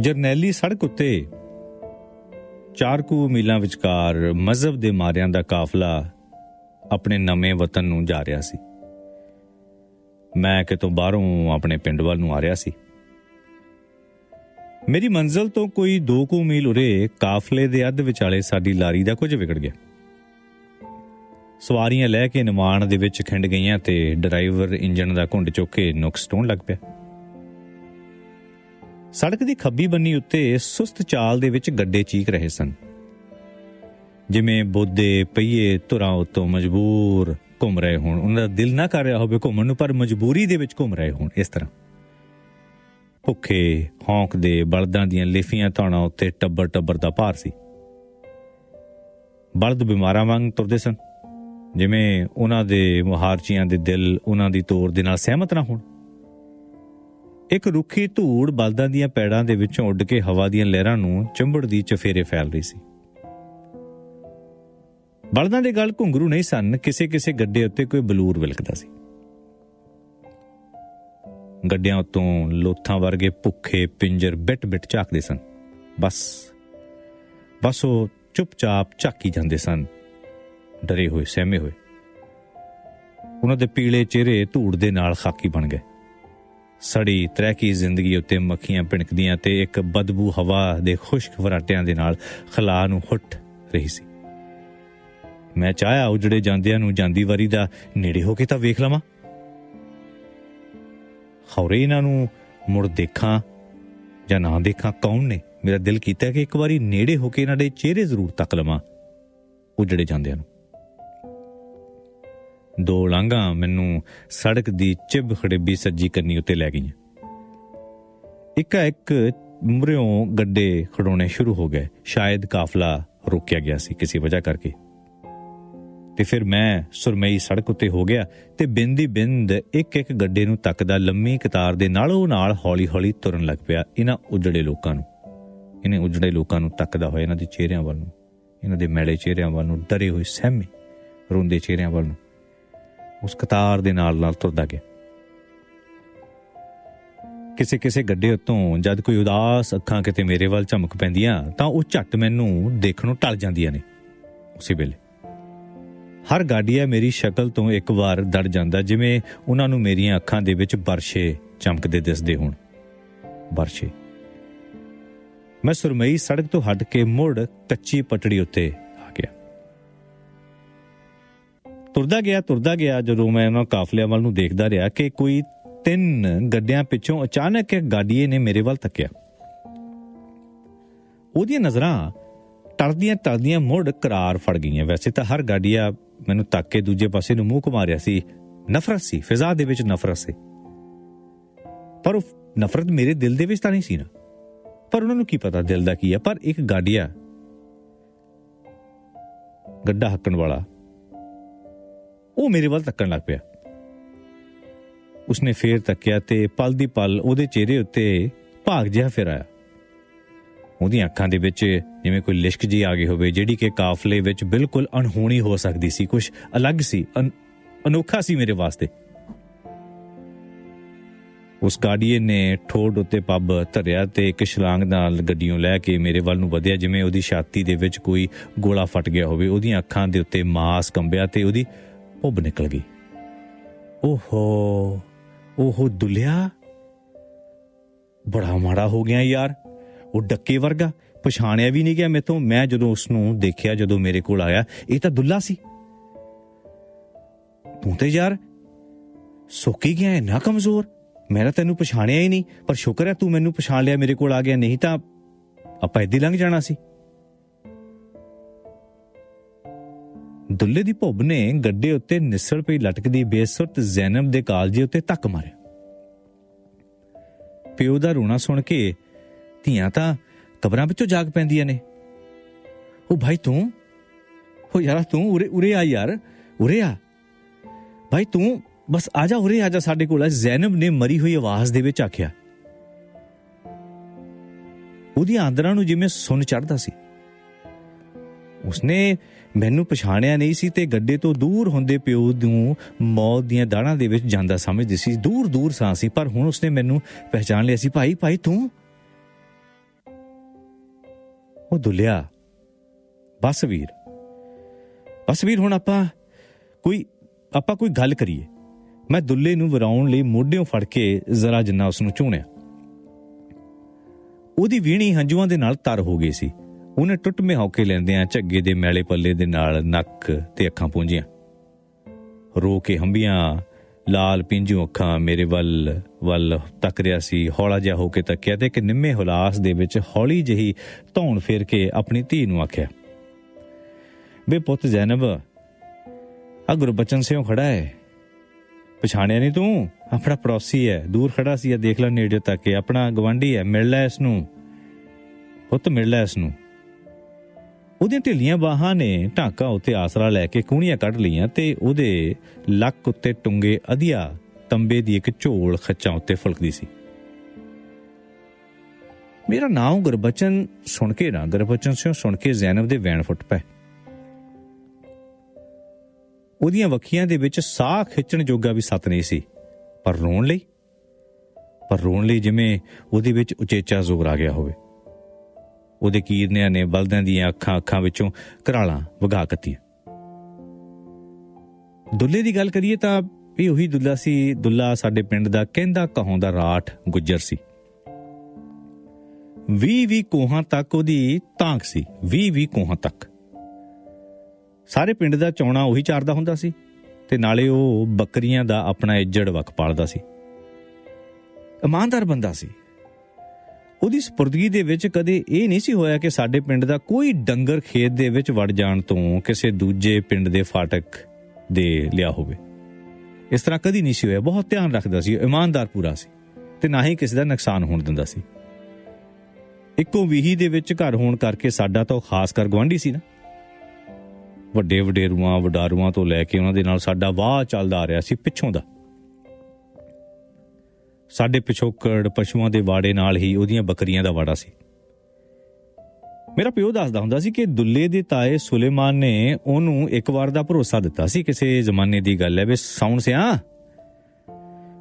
ਜਰਨੈਲੀ ਸੜਕ ਉੱਤੇ ਚਾਰ ਕੁ ਮੀਲਾਂ ਵਿਚਕਾਰ ਮਜ਼ਹਬ ਦੇ ਮਾਰਿਆਂ ਦਾ ਕਾਫਲਾ ਆਪਣੇ ਨਵੇਂ ਵਤਨ ਨੂੰ ਜਾ ਰਿਹਾ ਸੀ। ਮੈਂ ਕਿਤੋਂ ਬਾਹਰੋਂ ਆਪਣੇ ਪਿੰਡ ਵੱਲ ਨੂੰ ਆ ਰਿਹਾ ਸੀ। ਮੇਰੀ ਮੰਜ਼ਲ ਤੋਂ ਕੋਈ 2 ਕੁ ਮੀਲ ਉਰੇ ਕਾਫਲੇ ਦੇ ਅੱਧ ਵਿਚਾਲੇ ਸਾਡੀ ਲਾਰੀ ਦਾ ਕੁਝ ਵਿਗੜ ਗਿਆ। ਸਵਾਰੀਆਂ ਲੈ ਕੇ ਨਿਮਾਣ ਦੇ ਵਿੱਚ ਖਿੰਡ ਗਈਆਂ ਤੇ ਡਰਾਈਵਰ ਇੰਜਣ ਦਾ ਘੁੰਡ ਚੁੱਕ ਕੇ ਨੁਕਸ ਢੋਣ ਲੱਗ ਪਿਆ। ਸੜਕ ਦੀ ਖੱਬੀ ਬੰਨੀ ਉੱਤੇ ਸੁਸਤ ਚਾਲ ਦੇ ਵਿੱਚ ਗੱਡੇ ਚੀਕ ਰਹੇ ਸਨ। ਜਿਵੇਂ ਬੋਦੇ ਪਈਏ ਧੁਰਾਂ ਉਤੋਂ ਮਜਬੂਰ ਘੁੰਮ ਰਹੇ ਹੋਣ। ਉਹਨਾਂ ਦਾ ਦਿਲ ਨਾ ਕਰ ਰਿਹਾ ਹੋਵੇ ਘੁੰਮਣ ਨੂੰ, ਪਰ ਮਜਬੂਰੀ ਦੇ ਵਿੱਚ ਘੁੰਮ ਰਹੇ ਹੋਣ ਇਸ ਤਰ੍ਹਾਂ। ਭੁੱਖੇ ਹੌਂਕਦੇ ਬਲਦਾਂ ਦੀਆਂ ਲਿਫੀਆਂ ਧੌਣਾ ਉੱਤੇ ਟੱਬਰ ਟੱਬਰ ਦਾ ਭਾਰ ਸੀ। ਬਲਦ ਬਿਮਾਰਾਂ ਵਾਂਗ ਤੁਰਦੇ ਸਨ। ਜਿਵੇਂ ਉਹਨਾਂ ਦੇ ਮੁਹਾਰਚੀਆਂ ਦੇ ਦਿਲ ਉਹਨਾਂ ਦੀ ਤੋਰ ਦੇ ਨਾਲ ਸਹਿਮਤ ਨਾ ਹੋਣ। ਇੱਕ ਰੁੱਖੀ ਧੂੜ ਬਲਦਾਂ ਦੀਆਂ ਪੈੜਾਂ ਦੇ ਵਿੱਚੋਂ ਉੱਡ ਕੇ ਹਵਾ ਦੀਆਂ ਲਹਿਰਾਂ ਨੂੰ ਚੰਬੜਦੀ ਚਫੇਰੇ ਫੈਲ ਰਹੀ ਸੀ। ਬਲਦਾਂ ਦੇ ਗਲ ਘੁੰਗਰੂ ਨਹੀਂ ਸਨ, ਕਿਸੇ ਕਿਸੇ ਗੱਡੇ ਉੱਤੇ ਕੋਈ ਬਲੂਰ ਵਿਲਕਦਾ ਸੀ। ਗੱਡਿਆਂ ਉੱਤੋਂ ਲੋਥਾਂ ਵਰਗੇ ਭੁੱਖੇ ਪਿੰਜਰ ਬਿਟ-ਬਿਟ ਝਾਕਦੇ ਸਨ। ਬਸ ਬਸ ਉਹ ਚੁੱਪਚਾਪ ਝਾਕੀ ਜਾਂਦੇ ਸਨ, ਡਰੇ ਹੋਏ, ਸਹਿਮੇ ਹੋਏ। ਉਹਨਾਂ ਦੇ ਪੀਲੇ ਚਿਹਰੇ ਧੂੜ ਦੇ ਨਾਲ ਖਾਕੀ ਬਣ ਗਏ। ਸੜੀ ਤਰੈਕੀ ਜ਼ਿੰਦਗੀ ਉੱਤੇ ਮੱਖੀਆਂ ਭਿਣਕਦੀਆਂ ਤੇ ਇੱਕ ਬਦਬੂ ਹਵਾ ਦੇ ਖੁਸ਼ਕ ਵਰਾਟਿਆਂ ਦੇ ਨਾਲ ਖਲਾ ਨੂੰ ਹੁੱਟ ਰਹੀ ਸੀ। ਮੈਂ ਚਾਹਿਆ ਉਜੜੇ ਜਾਂਦਿਆਂ ਨੂੰ ਜਾਂਦੀ ਵਾਰੀ ਦਾ ਨੇੜੇ ਹੋ ਕੇ ਤਾਂ ਵੇਖ ਲਵਾਂ। ਖੌਰੇ ਇਹਨਾਂ ਨੂੰ ਮੁੜ ਦੇਖਾਂ ਜਾਂ ਨਾ ਦੇਖਾਂ ਕੌਣ ਨੇ? ਮੇਰਾ ਦਿਲ ਕੀਤਾ ਕਿ ਇੱਕ ਵਾਰੀ ਨੇੜੇ ਹੋ ਕੇ ਇਹਨਾਂ ਦੇ ਚਿਹਰੇ ਜ਼ਰੂਰ ਤੱਕ ਲਵਾਂ ਉਜੜੇ ਜਾਂਦਿਆਂ ਨੂੰ। ਦੋ ਲਾਂਘਾਂ ਮੈਨੂੰ ਸੜਕ ਦੀ ਚਿਬ ਖੜੇਬੀ ਸੱਜੀ ਕਰਨੀ ਉੱਤੇ ਲੈ ਗਈਆਂ। ਇੱਕ ਇੱਕ ਮੁਰਿਓਂ ਗੱਡੇ ਖੜੋਣੇ ਸ਼ੁਰੂ ਹੋ ਗਏ। ਸ਼ਾਇਦ ਕਾਫਲਾ ਰੁਕਿਆ ਗਿਆ ਸੀ ਕਿਸੇ ਵਜ੍ਹਾ ਕਰਕੇ। ਤੇ ਫਿਰ ਮੈਂ ਸੁਰਮਈ ਸੜਕ ਉੱਤੇ ਹੋ ਗਿਆ ਤੇ ਬਿੰਦੀ ਬਿੰਦ ਇੱਕ ਇੱਕ ਗੱਡੇ ਨੂੰ ਤੱਕਦਾ ਲੰਮੀ ਕਤਾਰ ਦੇ ਨਾਲੋਂ ਨਾਲ ਹੌਲੀ-ਹੌਲੀ ਤੁਰਨ ਲੱਗ ਪਿਆ ਇਹਨਾਂ ਉਜੜੇ ਲੋਕਾਂ ਨੂੰ। ਇਹਨੇ ਉਜੜੇ ਲੋਕਾਂ ਨੂੰ ਤੱਕਦਾ ਹੋਇਆ ਇਹਨਾਂ ਦੇ ਚਿਹਰਿਆਂ ਵੱਲ ਨੂੰ। ਇਹਨਾਂ ਦੇ ਮੈਲੇ ਚਿਹਰਿਆਂ ਵੱਲ ਨੂੰ, ਡਰੇ ਹੋਏ ਸਹਿਮੇ ਰੋਂਦੇ ਚਿਹਰਿਆਂ ਵੱਲ ਨੂੰ। ਉਸ ਕਤਾਰ ਦੇ ਨਾਲ ਨਾਲ ਤੁਰਦਾ ਗਿਆ। ਕਿਸੇ ਕਿਸੇ ਗੱਡੇ ਉੱਤੋਂ ਜਦ ਕੋਈ ਉਦਾਸ ਅੱਖਾਂ ਕਿਤੇ ਮੇਰੇ ਵੱਲ ਝਮਕ ਪੈਂਦੀਆਂ, ਤਾਂ ਉਹ ਝੱਟ ਮੈਨੂੰ ਦੇਖਣੋਂ ਟਲ ਜਾਂਦੀਆਂ ਨੇ ਉਸੇ ਵੇਲੇ। ਹਰ ਗਾਡੀਆ ਮੇਰੀ ਸ਼ਕਲ ਤੋਂ ਇੱਕ ਵਾਰ ਡਰ ਜਾਂਦਾ, ਜਿਵੇਂ ਉਹਨਾਂ ਨੂੰ ਮੇਰੀਆਂ ਅੱਖਾਂ ਦੇ ਵਿੱਚ ਬਰਸ਼ੇ ਚਮਕਦੇ ਦਿਸਦੇ ਹੋਣ। ਬਰਸ਼ੇ। ਮੈਂ ਸੁਰਮਈ ਸੜਕ ਤੋਂ ਹਟ ਕੇ ਮੁੜ ਕੱਚੀ ਪਟੜੀ ਉੱਤੇ ਤੁਰਦਾ ਗਿਆ ਤੁਰਦਾ ਗਿਆ ਜਦੋਂ ਮੈਂ ਉਹਨਾਂ ਕਾਫਲਿਆਂ ਵੱਲ ਨੂੰ ਦੇਖਦਾ ਰਿਹਾ ਕਿ ਕੋਈ ਤਿੰਨ ਗੱਡਿਆਂ ਪਿੱਛੋਂ ਅਚਾਨਕ ਇੱਕ ਗਾਡੀਏ ਨੇ ਮੇਰੇ ਵੱਲ ਤੱਕਿਆ। ਉਹਦੀਆਂ ਨਜ਼ਰਾਂ ਟਰਦੀਆਂ ਟਰਦੀਆਂ ਮੁੜ ਕਰਾਰ ਫੜ ਗਈਆਂ। ਵੈਸੇ ਤਾਂ ਹਰ ਗਾਡੀਆ ਮੈਨੂੰ ਤੱਕ ਕੇ ਦੂਜੇ ਪਾਸੇ ਨੂੰ ਮੂੰਹ ਘੁਮਾ ਰਿਹਾ ਸੀ। ਨਫ਼ਰਤ ਸੀ, ਫਿਜ਼ਾ ਦੇ ਵਿੱਚ ਨਫ਼ਰਤ ਸੀ। ਪਰ ਉਹ ਨਫ਼ਰਤ ਮੇਰੇ ਦਿਲ ਦੇ ਵਿੱਚ ਤਾਂ ਨਹੀਂ ਸੀ ਨਾ। ਪਰ ਉਹਨਾਂ ਨੂੰ ਕੀ ਪਤਾ ਦਿਲ ਦਾ ਕੀ ਹੈ ਪਰ ਇੱਕ ਗਾਡੀਆ ਗੱਡਾ ਹੱਕਣ ਵਾਲਾ ਉਹ ਮੇਰੇ ਵੱਲ ਤੱਕਣ ਲੱਗ ਪਿਆ। ਉਸਨੇ ਫੇਰ ਤੱਕਿਆ ਤੇ ਪਲ ਦੀ ਪਲ ਉਹਦੇ ਚਿਹਰੇ ਉੱਤੇ ਭਾਗ ਜਿਹਾ ਫਿਰ ਆਇਆ। ਉਹਦੀਆਂ ਅੱਖਾਂ ਦੇ ਵਿੱਚ ਜਿਵੇਂ ਕੋਈ ਲਿਸ਼ਕ ਜੀ ਆ ਗਈ ਹੋਵੇ, ਜਿਹੜੀ ਕਿ ਕਾਫਲੇ ਵਿੱਚ ਬਿਲਕੁਲ ਅਣਹੋਣੀ ਹੋ ਸਕਦੀ ਸੀ ਕੁਝ ਅਲੱਗ ਸੀ ਅਨੋਖਾ ਸੀ ਮੇਰੇ ਵਾਸਤੇ। ਉਸ ਗਾਡੀਏ ਨੇ ਠੋਡ ਉੱਤੇ ਪੱਬ ਧਰਿਆ ਤੇ ਇੱਕ ਛਲਾਂਗ ਨਾਲ ਗੱਡੀਆਂ ਲੈ ਕੇ ਮੇਰੇ ਵੱਲ ਨੂੰ ਵਧਿਆ, ਜਿਵੇਂ ਉਹਦੀ ਛਾਤੀ ਦੇ ਵਿੱਚ ਕੋਈ ਗੋਲਾ ਫਟ ਗਿਆ ਹੋਵੇ। ਉਹਦੀਆਂ ਅੱਖਾਂ ਦੇ ਉੱਤੇ ਮਾਸ ਕੰਬਿਆ ਤੇ ਉਹਦੀ ਭੁੱਬ ਨਿਕਲ ਗਈ। ਓਹੋ ਓਹੋ ਦੁਲਿਆ। ਬੜਾ ਮਾੜਾ ਹੋ ਗਿਆ ਯਾਰ। ਉਹ ਡੱਕੇ ਵਰਗਾ, ਪਛਾਣਿਆ ਵੀ ਨਹੀਂ ਗਿਆ ਮੇਤੋਂ ਮੈਂ ਜਦੋਂ ਉਸ ਨੂੰ ਦੇਖਿਆ, ਜਦੋਂ ਮੇਰੇ ਕੋਲ ਆਇਆ, ਇਹ ਤਾਂ ਦੁੱਲਾ ਸੀ। ਤੂੰ ਤੇ ਯਾਰ ਸੁੱਕੀ ਗਿਆ ਹੈ ਨਾ ਕਮਜ਼ੋਰ। ਮੈਂ ਤਾਂ ਤੈਨੂੰ ਪਛਾਣਿਆ ਹੀ ਨਹੀਂ, ਪਰ ਸ਼ੁਕਰ ਹੈ ਤੂੰ ਮੈਨੂੰ ਪਛਾਣ ਲਿਆ ਮੇਰੇ ਕੋਲ ਆ ਗਿਆ। ਨਹੀਂ ਤਾਂ ਆਪਾਂ ਇੱਦੀ ਲੰਘ ਜਾਣਾ ਸੀ। ਦੁੱਲੇ ਦੀ ਭੁੱਬ ਨੇ ਗੱਡੇ ਉੱਤੇ ਨਿਸੜ ਪਈ ਲਟਕਦੀ ਬੇਸੁਰਤ ਜ਼ੈਨਬ ਦੇ ਕਾਲਜੇ ਉੱਤੇ ਧੱਕ ਮਾਰਿਆ। ਪਿਓ ਦਾ ਰੋਣਾ ਸੁਣ ਕੇ ਧੀਆਂ ਤਾਂ ਕਬਰਾਂ ਵਿੱਚੋਂ ਜਾਗ ਪੈਂਦੀਆਂ ਨੇ। ਉਹ ਭਾਈ ਤੂੰ? ਹੋ ਯਾਰ ਤੂੰ ਉਰੇ ਉਰੇ ਆ ਯਾਰ, ਉਰੇ ਆ। ਭਾਈ ਤੂੰ ਬਸ ਆ ਜਾ, ਉਰੇ ਆ ਜਾ ਸਾਡੇ ਕੋਲ ਜ਼ੈਨਬ ਨੇ ਮਰੀ ਹੋਈ ਆਵਾਜ਼ ਦੇ ਵਿੱਚ ਆਖਿਆ। ਉਹਦੀਆਂ ਆਂਦਰਾਂ ਨੂੰ ਜਿਵੇਂ ਸੁਣ ਚੜਦਾ ਸੀ। ਉਸਨੇ ਮੈਨੂੰ ਪਛਾਣਿਆ ਨਹੀਂ ਸੀ ਤੇ ਗੱਡੇ ਤੋਂ ਦੂਰ ਹੁੰਦੇ ਪਿਓ ਨੂੰ ਮੌਤ ਦੀਆਂ ਦਾੜਾਂ ਦੇ ਵਿੱਚ ਜਾਂਦਾ ਸਮਝਦੀ ਸੀ। ਦੂਰ ਦੂਰ ਸਾਂ ਸੀ, ਪਰ ਹੁਣ ਉਸਨੇ ਮੈਨੂੰ ਪਹਿਚਾਨ ਲਿਆ ਸੀ। ਭਾਈ ਭਾਈ, ਤੂੰ? ਉਹ ਦੁੱਲਿਆ। ਬਸ ਵੀਰ। ਬਸ ਵੀਰ, ਹੁਣ ਆਪਾਂ ਕੋਈ ਆਪਾਂ ਕੋਈ ਗੱਲ ਕਰੀਏ। ਮੈਂ ਦੁੱਲੇ ਨੂੰ ਵਰਾਉਣ ਲਈ ਮੋਢਿਓਂ ਫੜ ਕੇ ਜ਼ਰਾ ਜਿੰਨਾ ਉਸ ਨੂੰ ਝੂਣਿਆ ਉਹਦੀ ਵੀਣੀ ਹੰਝੂਆਂ ਦੇ ਨਾਲ ਤਰ ਹੋ ਗਈ ਸੀ। ਉਹਨੇ ਟੁੱਟਵੇਂ ਹੌਕੇ ਲੈਂਦਿਆਂ ਝੱਗੇ ਦੇ ਮੈਲੇ ਪੱਲੇ ਦੇ ਨਾਲ ਨੱਕ ਤੇ ਅੱਖਾਂ ਪੂੰਝੀਆਂ। ਰੋ ਕੇ ਹੰਬੀਆਂ, ਲਾਲ ਪਿੰਜੂ ਅੱਖਾਂ ਮੇਰੇ ਵੱਲ ਵੱਲ ਤੱਕ ਰਿਆ ਸੀ, ਹੌਲਾ ਜਿਹਾ ਹੋ ਕੇ ਤੱਕਿਆ ਤੇ ਇੱਕ ਨਿੰਮੇ ਹੁਲਾਸ ਦੇ ਵਿੱਚ ਹੌਲੀ ਜਿਹੀ ਧੌਣ ਫੇਰ ਕੇ ਆਪਣੀ ਧੀ ਨੂੰ ਆਖਿਆ ਬੇ ਪੁੱਤ ਜ਼ੈਨਬ ਆ ਗੁਰਬਚਨ ਸਿੰਘ ਖੜਾ ਹੈ ਪਛਾਣਿਆ ਨਹੀਂ ਤੂੰ? ਆਪਣਾ ਪੜੋਸੀ ਹੈ ਦੂਰ ਖੜਾ ਸੀ ਆ ਦੇਖ ਲੈ ਨੇੜੇ ਤੱਕ ਆਪਣਾ ਗਵਾਂਢੀ ਹੈ ਮਿਲ ਲੈ ਇਸ ਨੂੰ। ਪੁੱਤ ਮਿਲ ਲੈ ਇਸ ਨੂੰ। ਉਹਦੀਆਂ ਢਿੱਲੀਆਂ ਬਾਹਾਂ ਨੇ ਢਾਂਕਾ ਉੱਤੇ ਆਸਰਾ ਲੈ ਕੇ ਕੂਣੀਆਂ ਕੱਢ ਲਈਆਂ ਤੇ ਉਹਦੇ ਲੱਕ ਉੱਤੇ ਟੁੰਗੇ ਅਧਿਆ ਤੰਬੇ ਦੀ ਇੱਕ ਝੋਲ ਖੱਚਾਂ ਉੱਤੇ ਫੁਲਕਦੀ ਸੀ। ਮੇਰਾ ਨਾਮ ਗੁਰਬਚਨ, ਸੁਣ ਕੇ ਨਾ ਗੁਰਬਚਨ ਸਿਓ, ਸੁਣ ਕੇ ਜ਼ੈਨਬ ਦੇ ਵੈਣ ਫੁੱਟ ਪਏ। ਉਹਦੀਆਂ ਵੱਖੀਆਂ ਦੇ ਵਿੱਚ ਸਾਹ ਖਿੱਚਣ ਜੋਗਾ ਵੀ ਸਤ ਨਹੀਂ ਸੀ, ਪਰ ਰੋਣ ਲਈ। ਪਰ ਰੋਣ ਲਈ ਜਿਵੇਂ ਉਹਦੇ ਵਿੱਚ ਉਚੇਚਾ ਜ਼ੋਰ ਆ ਗਿਆ ਹੋਵੇ। ਉਹਦੇ ਕੀਰਨਿਆਂ ਨੇ ਬਲਦਾਂ ਦੀਆਂ ਅੱਖਾਂ ਅੱਖਾਂ ਵਿੱਚੋਂ ਘਰਾਲਾਂ ਵਗਾ ਕੱਤੀਆਂ। ਦੁੱਲੇ ਦੀ ਗੱਲ ਕਰੀਏ ਤਾਂ ਇਹ ਉਹੀ ਦੁੱਲਾ ਸੀ, ਦੁੱਲਾ ਸਾਡੇ ਪਿੰਡ ਦਾ ਕਹਿੰਦਾ ਕਹਾਉਂਦਾ ਰਾਠ ਗੁੱਜਰ ਸੀ। 20 20 ਕੋਹਾਂ ਤੱਕ ਉਹਦੀ ਤਾਂਕ ਸੀ 20 20 ਕੋਹਾਂ ਤੱਕ। ਸਾਰੇ ਪਿੰਡ ਦਾ ਚੌਣਾ ਉਹੀ ਚਾਰਦਾ ਹੁੰਦਾ ਸੀ ਤੇ ਨਾਲੇ ਉਹ ਬੱਕਰੀਆਂ ਦਾ ਆਪਣਾ ਇੱਜੜ ਵਕ ਪਾਲਦਾ ਸੀ। ਇਮਾਨਦਾਰ ਬੰਦਾ ਸੀ। ਉਹਦੀ ਸਪੁਰਦਗੀ ਦੇ ਵਿੱਚ ਕਦੇ ਇਹ ਨਹੀਂ ਸੀ ਹੋਇਆ ਕਿ ਸਾਡੇ ਪਿੰਡ ਦਾ ਕੋਈ ਡੰਗਰ ਖੇਤ ਦੇ ਵਿੱਚ ਵੜ ਜਾਣ ਤੋਂ ਕਿਸੇ ਦੂਜੇ ਪਿੰਡ ਦੇ ਫਾਟਕ ਦੇ ਲਿਆ ਹੋਵੇ। ਇਸ ਤਰ੍ਹਾਂ ਕਦੀ ਨਹੀਂ ਸੀ ਹੋਇਆ। ਬਹੁਤ ਧਿਆਨ ਰੱਖਦਾ ਸੀ। ਇਮਾਨਦਾਰ ਪੂਰਾ ਸੀ ਤੇ ਨਾ ਹੀ ਕਿਸੇ ਦਾ ਨੁਕਸਾਨ ਹੋਣ ਦਿੰਦਾ ਸੀ। ਇੱਕੋ ਵੀਹੀ ਦੇ ਵਿੱਚ ਘਰ ਹੋਣ ਕਰਕੇ ਸਾਡਾ ਤਾਂ ਉਹ ਖਾਸ ਕਰ ਗਵਾਂਢੀ ਸੀ ਨਾ। ਵੱਡੇ ਵਡੇਰੂਆਂ ਵਡਾਰੂਆਂ ਤੋਂ ਲੈ ਕੇ ਉਹਨਾਂ ਦੇ ਨਾਲ ਸਾਡਾ ਵਾਹ ਚੱਲਦਾ ਆ ਰਿਹਾ ਸੀ ਪਿੱਛੋਂ ਦਾ। ਸਾਡੇ ਪਿਛੋਕੜ ਪਸ਼ੂਆਂ ਦੇ ਵਾੜੇ ਨਾਲ ਹੀ ਉਹਦੀਆਂ ਬੱਕਰੀਆਂ ਦਾ ਵਾੜਾ ਸੀ। ਮੇਰਾ ਪਿਓ ਦੱਸਦਾ ਹੁੰਦਾ ਸੀ ਕਿ ਦੁੱਲੇ ਦੇ ਤਾਏ ਸੁਲੇਮਾਨ ਨੇ ਉਹਨੂੰ ਇੱਕ ਵਾਰ ਦਾ ਭਰੋਸਾ ਦਿੱਤਾ ਸੀ। ਕਿਸੇ ਜ਼ਮਾਨੇ ਦੀ ਗੱਲ ਹੈ, ਵੇ ਸੌਣ ਸਿਆ,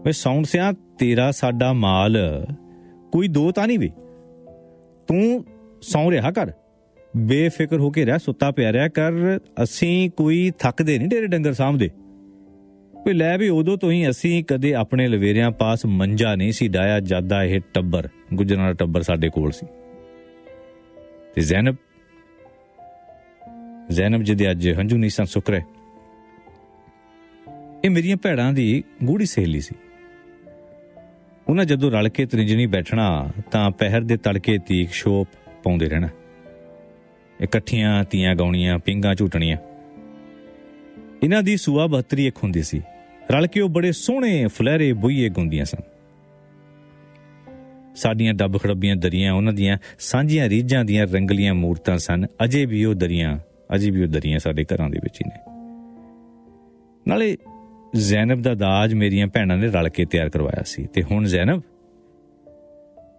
ਵੇ ਸੌਣ ਸਿਆ, ਤੇਰਾ ਸਾਡਾ ਮਾਲ ਕੋਈ ਦੋ ਤਾਂ ਨਹੀਂ ਵੇ। ਤੂੰ ਸੌਂ ਰਿਹਾ ਕਰ। ਬੇਫਿਕਰ ਹੋ ਕੇ ਰਹਿ, ਸੁੱਤਾ ਪਿਆ ਰਿਹਾ, ਕਰ। ਅਸੀਂ ਕੋਈ ਥੱਕਦੇ ਨਹੀਂ ਡੇਰੇ ਡੰਗਰ ਸਾਹਮਣੇ ਵੀ ਲੈ ਵੀ ਉਦੋਂ ਤੋਂ ਹੀ ਅਸੀਂ ਕਦੇ ਆਪਣੇ ਲਵੇਰਿਆਂ ਪਾਸ ਮੰਜਾ ਨਹੀਂ ਸੀ ਡਾਇਆ ਜ਼ਿਆਦਾ ਇਹ ਟੱਬਰ ਗੁਜਰਾਂ ਦਾ ਟੱਬਰ ਸਾਡੇ ਕੋਲ ਸੀ। ਤੇ ਜ਼ੈਨਬ ਜ਼ੈਨਬ ਜਿਹਦੇ ਅੱਜ ਹੰਝੂ ਨਹੀਂ ਸਨ ਸੁੱਕ ਰਹੇ, ਇਹ ਮੇਰੀਆਂ ਭੈੜਾਂ ਦੀ ਗੂੜੀ ਸਹੇਲੀ ਸੀ। ਉਹਨਾਂ ਜਦੋਂ ਰਲ ਕੇ ਤ੍ਰਿੰਜਣੀ ਬੈਠਣਾ, ਤਾਂ ਪਹਿਰ ਦੇ ਤੜਕੇ ਤੀਕ ਸ਼ੋਪ ਪਾਉਂਦੇ ਰਹਿਣਾ। ਇਕੱਠੀਆਂ ਤੀਆਂ ਗਾਉਣੀਆਂ, ਪਿੰਗਾ ਝੂਟਣੀਆਂ। ਇਹਨਾਂ ਦੀ ਸੂਆ ਬਹਤਰੀ ਇੱਕ ਹੁੰਦੀ ਸੀ। ਰਲ ਕੇ ਉਹ ਬੜੇ ਸੋਹਣੇ ਫਲੈਰੇ ਬੁਈਏ ਗੁੰਦੀਆਂ ਸਨ। ਸਾਡੀਆਂ ਡੱਬ ਖੜੱਬੀਆਂ ਦਰੀਆਂ, ਉਹਨਾਂ ਦੀਆਂ ਸਾਂਝੀਆਂ ਰੀਝਾਂ ਦੀਆਂ ਰੰਗਲੀਆਂ ਮੂਰਤਾਂ ਸਨ। ਅਜੇ ਵੀ ਉਹ ਦਰੀਆਂ, ਅਜੇ ਵੀ ਉਹ ਦਰੀਆਂ ਸਾਡੇ ਘਰਾਂ ਦੇ ਵਿੱਚ ਹੀ ਨੇ। ਨਾਲੇ ਜ਼ੈਨਬ ਦਾ ਦਾਜ ਮੇਰੀਆਂ ਭੈਣਾਂ ਨੇ ਰਲ ਕੇ ਤਿਆਰ ਕਰਵਾਇਆ ਸੀ। ਤੇ ਹੁਣ ਜ਼ੈਨਬ,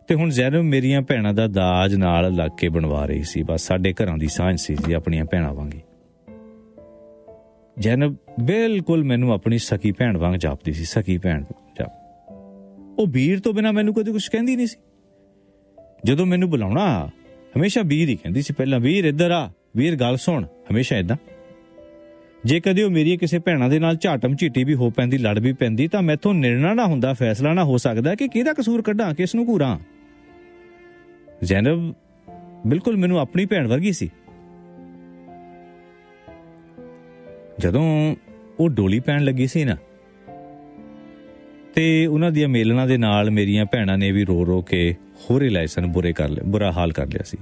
ਤੇ ਹੁਣ ਜ਼ੈਨਬ ਮੇਰੀਆਂ ਭੈਣਾਂ ਦਾ ਦਾਜ ਨਾਲ ਲੱਗ ਕੇ ਬਣਵਾ ਰਹੀ ਸੀ। ਬਸ ਸਾਡੇ ਘਰਾਂ ਦੀ ਸਾਂਝ ਸੀ ਜੀ, ਆਪਣੀਆਂ ਭੈਣਾਂ ਵਾਂਗੀ। ਜ਼ੈਨਬ ਬਿਲਕੁਲ ਮੈਨੂੰ ਆਪਣੀ ਸਕੀ ਭੈਣ ਵਾਂਗ ਜਾਪਦੀ ਸੀ, ਸਕੀ ਭੈਣ ਜਾਪ। ਉਹ ਵੀਰ ਤੋਂ ਬਿਨਾ ਮੈਨੂੰ ਕਦੇ ਕੁਝ ਕਹਿੰਦੀ ਨਹੀਂ ਸੀ। ਜਦੋਂ ਮੈਨੂੰ ਬੁਲਾਉਣਾ, ਹਮੇਸ਼ਾ ਵੀਰ ਹੀ ਕਹਿੰਦੀ ਸੀ, ਪਹਿਲਾਂ ਵੀਰ ਇੱਧਰ ਆ ਵੀਰ ਗੱਲ ਸੁਣ, ਹਮੇਸ਼ਾ ਇਦਾਂ ਜੇ ਕਦੇ ਉਹ ਮੇਰੀ ਕਿਸੇ ਭੈਣਾਂ ਦੇ ਨਾਲ ਝਾਟਮ ਝੀਟੀ ਵੀ ਹੋ ਪੈਂਦੀ, ਲੜ ਵੀ ਪੈਂਦੀ, ਤਾਂ ਮੈਥੋਂ ਨਿਰਣਾ ਨਾ ਹੁੰਦਾ, ਫੈਸਲਾ ਨਾ ਹੋ ਸਕਦਾ ਕਿ ਕਿਹਦਾ ਕਸੂਰ ਕੱਢਾਂ ਕਿਸ ਨੂੰ ਘੂਰਾਂ। ਜ਼ੈਨਬ ਬਿਲਕੁਲ ਮੈਨੂੰ ਆਪਣੀ ਭੈਣ ਵਰਗੀ ਸੀ। ਜਦੋਂ ਉਹ ਡੋਲੀ ਪੈਣ ਲੱਗੀ ਸੀ ਨਾ, ਤੇ ਉਹਨਾਂ ਦੀਆਂ ਮੇਲਣਾ ਦੇ ਨਾਲ ਮੇਰੀਆਂ ਭੈਣਾਂ ਨੇ ਵੀ ਰੋ ਰੋ ਕੇ ਹੋਰੇ ਲਾਇ ਸਨ ਬੁਰੇ ਕਰ ਲਿਆ ਬੁਰਾ ਹਾਲ ਕਰ ਲਿਆ ਸੀ।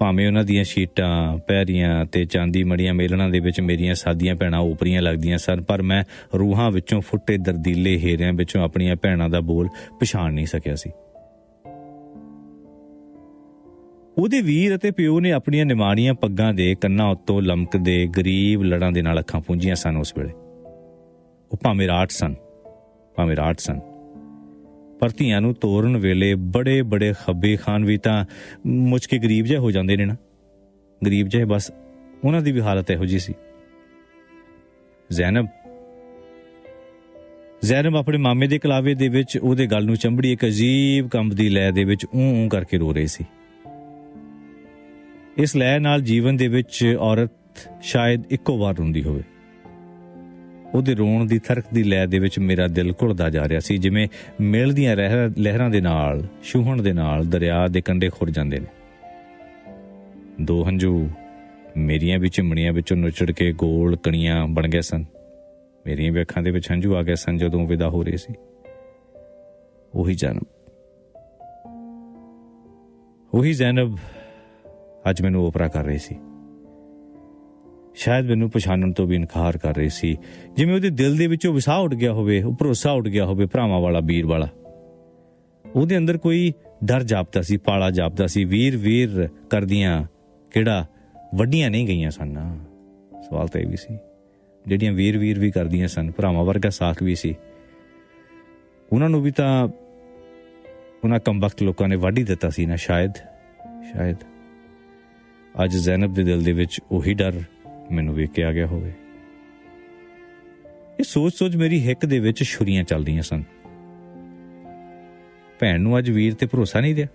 ਭਾਵੇਂ ਉਹਨਾਂ ਦੀਆਂ ਸ਼ੀਟਾਂ, ਪੈਰੀਆਂ ਤੇ ਚਾਂਦੀ ਮੜੀਆਂ ਮੇਲਣਾ ਦੇ ਵਿੱਚ ਮੇਰੀਆਂ ਸਾਦੀਆਂ ਭੈਣਾਂ ਉਪਰੀਆਂ ਲੱਗਦੀਆਂ ਸਨ, ਪਰ ਮੈਂ ਰੂਹਾਂ ਵਿੱਚੋਂ ਫੁੱਟੇ ਦਰਦੀਲੇ ਹੀਰਿਆਂ ਵਿੱਚੋਂ ਆਪਣੀਆਂ ਭੈਣਾਂ ਦਾ ਬੋਲ ਪਛਾਣ ਨਹੀਂ ਸਕਿਆ ਸੀ। ਉਹਦੇ ਵੀਰ ਅਤੇ ਪਿਓ ਨੇ ਆਪਣੀਆਂ ਨਿਮਾਣੀਆਂ ਪੱਗਾਂ ਦੇ ਕੰਨਾਂ ਉੱਤੋਂ ਲਮਕਦੇ ਗਰੀਬ ਲੜਾਂ ਦੇ ਨਾਲ ਅੱਖਾਂ ਪੂੰਝੀਆਂ ਸਨ ਉਸ ਵੇਲੇ। ਉਹ ਭਾਵੇਂ ਰਾਟ ਸਨ, ਭਾਵੇਂ ਰਾਟ ਸਨ। ਪਰ ਧੀਆਂ ਨੂੰ ਤੋਰਨ ਵੇਲੇ ਬੜੇ ਬੜੇ ਖੱਬੇ ਖਾਨ ਵੀ ਤਾਂ ਮੁੱਚ ਕੇ ਗਰੀਬ ਜਿਹੇ ਹੋ ਜਾਂਦੇ ਨੇ ਨਾ। ਗਰੀਬ ਜਿਹੇ ਬਸ ਉਹਨਾਂ ਦੀ ਵੀ ਹਾਲਤ ਇਹੋ ਜੀ ਸੀ। ਜ਼ੈਨਬ ਜ਼ੈਨਬ ਆਪਣੇ ਮਾਮੇ ਦੇ ਕਲਾਵੇ ਦੇ ਵਿੱਚ ਉਹਦੇ ਗੱਲ ਨੂੰ ਚੰਬੜੀ ਇੱਕ ਅਜੀਬ ਕੰਬ ਦੀ ਲੈ ਦੇ ਵਿੱਚ ਊਂ ਊਂ ਕਰਕੇ ਰੋ ਰਹੀ ਸੀ। ਇਸ ਲੈ ਨਾਲ ਜੀਵਨ ਦੇ ਵਿੱਚ ਔਰਤ ਸ਼ਾਇਦ ਇੱਕੋ ਵਾਰ ਰੋਂਦੀ ਹੋਵੇ। ਉਹਦੇ ਰੋਣ ਦੀ ਥਰਕ ਦੀ ਲੈ ਦੇ ਵਿੱਚ ਮੇਰਾ ਦਿਲ ਘੁਲਦਾ ਜਾ ਰਿਹਾ ਸੀ, ਜਿਵੇਂ ਮਿਲ ਦੀਆਂ ਰਹਿ- ਲਹਿਰਾਂ ਦੇ ਨਾਲ, ਛੂਹਣ ਦੇ ਨਾਲ ਦਰਿਆ ਦੇ ਕੰਢੇ ਖੁਰ ਜਾਂਦੇ ਨੇ। ਦੋ ਹੰਝੂ ਮੇਰੀਆਂ ਵੀ ਚਿਮਣੀਆਂ ਵਿੱਚੋਂ ਨੁਚੜ ਕੇ ਗੋਲ ਕਣੀਆਂ ਬਣ ਗਏ ਸਨ। ਮੇਰੀਆਂ ਵੀ ਅੱਖਾਂ ਦੇ ਵਿੱਚ ਹੰਝੂ ਆ ਗਏ ਸਨ ਜਦੋਂ ਵਿਦਾ ਹੋ ਰਹੇ ਸੀ। ਉਹੀ ਜਨਮ। ਉਹੀ ਜ਼ੈਨਬ ਅੱਜ ਮੈਨੂੰ ਓਪਰਾ ਕਰ ਰਹੀ ਸੀ। ਸ਼ਾਇਦ ਮੈਨੂੰ ਪਛਾਣਨ ਤੋਂ ਵੀ ਇਨਕਾਰ ਕਰ ਰਹੀ ਸੀ। ਜਿਵੇਂ ਉਹਦੇ ਦਿਲ ਦੇ ਵਿੱਚੋਂ ਵਿਸਾਹ ਉੱਡ ਗਿਆ ਹੋਵੇ ਉਹ ਭਰੋਸਾ ਉੱਡ ਗਿਆ ਹੋਵੇ, ਭਰਾਵਾਂ ਵਾਲਾ, ਵੀਰ ਵਾਲਾ। ਉਹਦੇ ਅੰਦਰ ਕੋਈ ਡਰ ਜਾਪਦਾ ਸੀ, ਪਾਲਾ ਜਾਪਦਾ ਸੀ, ਵੀਰ ਵੀਰ ਕਰਦੀਆਂ ਕਿਹੜਾ ਵੱਡੀਆਂ ਨਹੀਂ ਗਈਆਂ ਸਨ। ਸਵਾਲ ਤਾਂ ਇਹ ਵੀ ਸੀ। ਜਿਹੜੀਆਂ ਵੀਰ ਵੀਰ ਵੀ ਕਰਦੀਆਂ ਸਨ, ਭਰਾਵਾਂ ਵਰਗਾ ਸਾਖ ਵੀ ਸੀ। ਉਹਨਾਂ ਨੂੰ ਵੀ ਤਾਂ ਉਹਨਾਂ ਕੰਬਖਤ ਲੋਕਾਂ ਨੇ ਵਾਢੀ ਦਿੱਤਾ ਸੀ ਨਾ, ਸ਼ਾਇਦ ਸ਼ਾਇਦ। ਅੱਜ ਜ਼ੈਨਬ ਦੇ ਦਿਲ ਦੇ ਵਿੱਚ ਉਹੀ ਡਰ ਮੈਨੂੰ ਵੇਖ ਕੇ ਆ ਗਿਆ ਹੋਵੇ। ਇਹ ਸੋਚ ਸੋਚ ਮੇਰੀ ਹਿੱਕ ਦੇ ਵਿੱਚ ਛੁਰੀਆਂ ਚੱਲਦੀਆਂ ਸਨ। ਭੈਣ ਨੂੰ ਅੱਜ ਵੀਰ ਤੇ ਭਰੋਸਾ ਨਹੀਂ ਰਿਹਾ।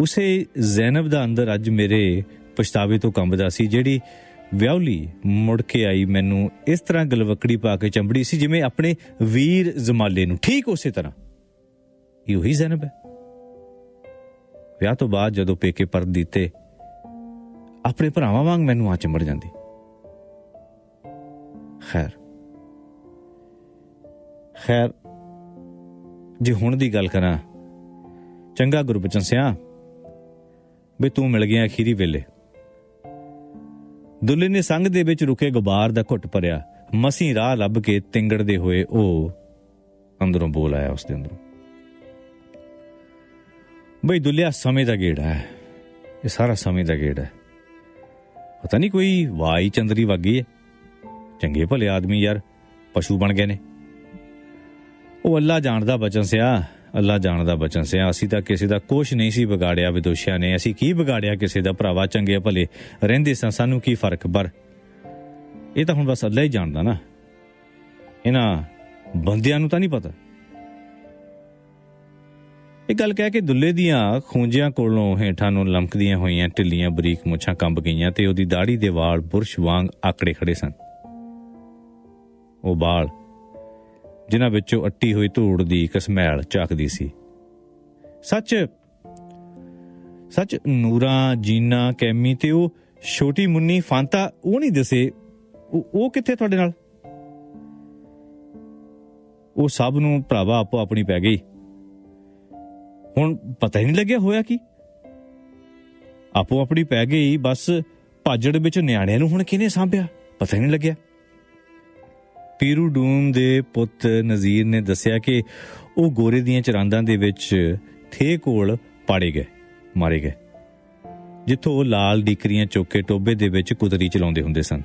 ਉਸੇ ਜ਼ੈਨਬ ਦਾ ਅੰਦਰ ਅੱਜ ਮੇਰੇ ਪਛਤਾਵੇ ਤੋਂ ਕੰਬਦਾ ਸੀ, ਜਿਹੜੀ ਵਿਆਹਲੀ ਮੁੜ ਕੇ ਆਈ ਮੈਨੂੰ ਇਸ ਤਰ੍ਹਾਂ ਗਲਵਕੜੀ ਪਾ ਕੇ ਚੰਬੜੀ ਸੀ, ਜਿਵੇਂ ਆਪਣੇ ਵੀਰ ਜ਼ਮਾਲੇ ਨੂੰ। ਠੀਕ ਉਸੇ ਤਰ੍ਹਾਂ। ਇਹ ਉਹੀ ਜ਼ੈਨਬ ਹੈ। ਵਿਆਹ ਤੋਂ ਬਾਅਦ ਜਦੋਂ ਪੇਕੇ ਪਰਦ ਦਿੱਤੇ, ਆਪਣੇ ਭਰਾਵਾਂ ਵਾਂਗ ਮੈਨੂੰ ਆ ਚੰਬੜ ਜਾਂਦੀ। ਖੈਰ ਖੈਰ, ਜੇ ਹੁਣ ਦੀ ਗੱਲ ਕਰਾਂ, ਚੰਗਾ ਗੁਰਬਚਨ ਸਿਆ, ਵੀ ਤੂੰ ਮਿਲ ਗਿਆ ਅਖੀਰੀ ਵੇਲੇ। ਦੁੱਲੇ ਨੇ ਸੰਗ ਦੇ ਵਿੱਚ ਰੁਕੇ ਗੁਬਾਰ ਦਾ ਘੁੱਟ ਭਰਿਆ ਮਸੀਂ ਰਾਹ ਲੱਭ ਕੇ ਤਿੰਗੜਦੇ ਹੋਏ ਉਹ ਅੰਦਰੋਂ ਬੋਲ ਆਇਆ ਉਸ ਦੇ ਅੰਦਰੋਂ। ਬਈ ਦੁੱਲਿਆ ਸਮੇਂ ਦਾ ਗੇੜਾ ਹੈ। ਇਹ ਸਾਰਾ ਸਮੇਂ ਦਾ ਗੇੜਾ ਹੈ। ਪਤਾ ਨਹੀਂ ਕੋਈ ਵਾਈ ਚੰਦਰੀ ਵਾਗੀ ਹੈ। ਚੰਗੇ ਭਲੇ ਆਦਮੀ ਯਾਰ, ਪਸ਼ੂ ਬਣ ਗਏ ਨੇ। ਉਹ ਅੱਲਾ ਜਾਣਦਾ ਬਚਨ ਸਿਆ, ਅੱਲਾ ਜਾਣਦਾ ਬਚਨ ਸਿਆ। ਅਸੀਂ ਤਾਂ ਕਿਸੇ ਦਾ ਕੁਛ ਨਹੀਂ ਸੀ ਵਿਗਾੜਿਆ, ਵਿਦੋਸ਼ਿਆਂ ਨੇ। ਅਸੀਂ ਕੀ ਵਿਗਾੜਿਆ ਕਿਸੇ ਦਾ ਭਰਾਵਾ, ਚੰਗੇ ਭਲੇ ਰਹਿੰਦੇ ਸਾਂ, ਸਾਨੂੰ ਕੀ ਫ਼ਰਕ? ਪਰ ਇਹ ਤਾਂ ਹੁਣ ਬਸ ਅੱਲਾ ਹੀ ਜਾਣਦਾ ਨਾ। ਇਹਨਾਂ ਬੰਦਿਆਂ ਨੂੰ ਤਾਂ ਨਹੀਂ ਪਤਾ। ਇਹ ਗੱਲ ਕਹਿ ਕੇ ਦੁੱਲੇ ਦੀਆਂ ਖੂੰਜਿਆਂ ਕੋਲੋਂ ਹੇਠਾਂ ਨੂੰ ਲਮਕਦੀਆਂ ਹੋਈਆਂ ਢਿੱਲੀਆਂ ਬਰੀਕ ਮੁੱਛਾਂ ਕੰਬ ਗਈਆਂ ਤੇ ਉਹਦੀ ਦਾੜੀ ਦੇ ਵਾਲ ਬੁਰਸ਼ ਵਾਂਗ ਆਕੜੇ ਖੜੇ ਸਨ। ਉਹ ਵਾਲ ਜਿਨ੍ਹਾਂ ਵਿੱਚੋਂ ਅੱਟੀ ਹੋਈ ਧੂੜ ਦੀ ਕਸਮੈਲ ਝਾਕਦੀ ਸੀ। ਸੱਚ ਸੱਚ ਨੂਰਾ, ਜੀਨਾ, ਕੈਮੀ ਤੇ ਉਹ ਛੋਟੀ ਮੁੰਨੀ ਫਾਂਤਾ, ਉਹ ਨਹੀਂ ਦਸੇ। ਉਹ ਕਿੱਥੇ ਤੁਹਾਡੇ ਨਾਲ? ਉਹ ਸਭ ਨੂੰ ਭਰਾਵਾ ਆਪੋ ਆਪਣੀ ਪੈ ਗਈ। ਹੁਣ ਪਤਾ ਹੀ ਨਹੀਂ ਲੱਗਿਆ ਹੋਇਆ ਕੀ। ਆਪੋ ਆਪਣੀ ਪੈ ਗਈ, ਬਸ ਭਾਜੜ ਵਿੱਚ ਨਿਆਣਿਆਂ ਨੂੰ ਹੁਣ ਕਿਹਨੇ ਸਾਂਭਿਆ, ਪਤਾ ਹੀ ਨਹੀਂ ਲੱਗਿਆ। ਪੀਰੂ ਡੂਮ ਦੇ ਪੁੱਤ ਨਜ਼ੀਰ ਨੇ ਦੱਸਿਆ ਕਿ ਉਹ ਗੋਰੇ ਦੀਆਂ ਚਰਾਂਦਾਂ ਦੇ ਵਿੱਚ ਥੇ ਕੋਲ ਪਾੜੇ ਗਏ, ਮਾਰੇ ਗਏ, ਜਿੱਥੋਂ ਉਹ ਲਾਲ ਡਿਕਰੀਆਂ ਚੋਕੇ ਟੋਬੇ ਦੇ ਵਿੱਚ ਕੁਤਰੀ ਚਲਾਉਂਦੇ ਹੁੰਦੇ ਸਨ।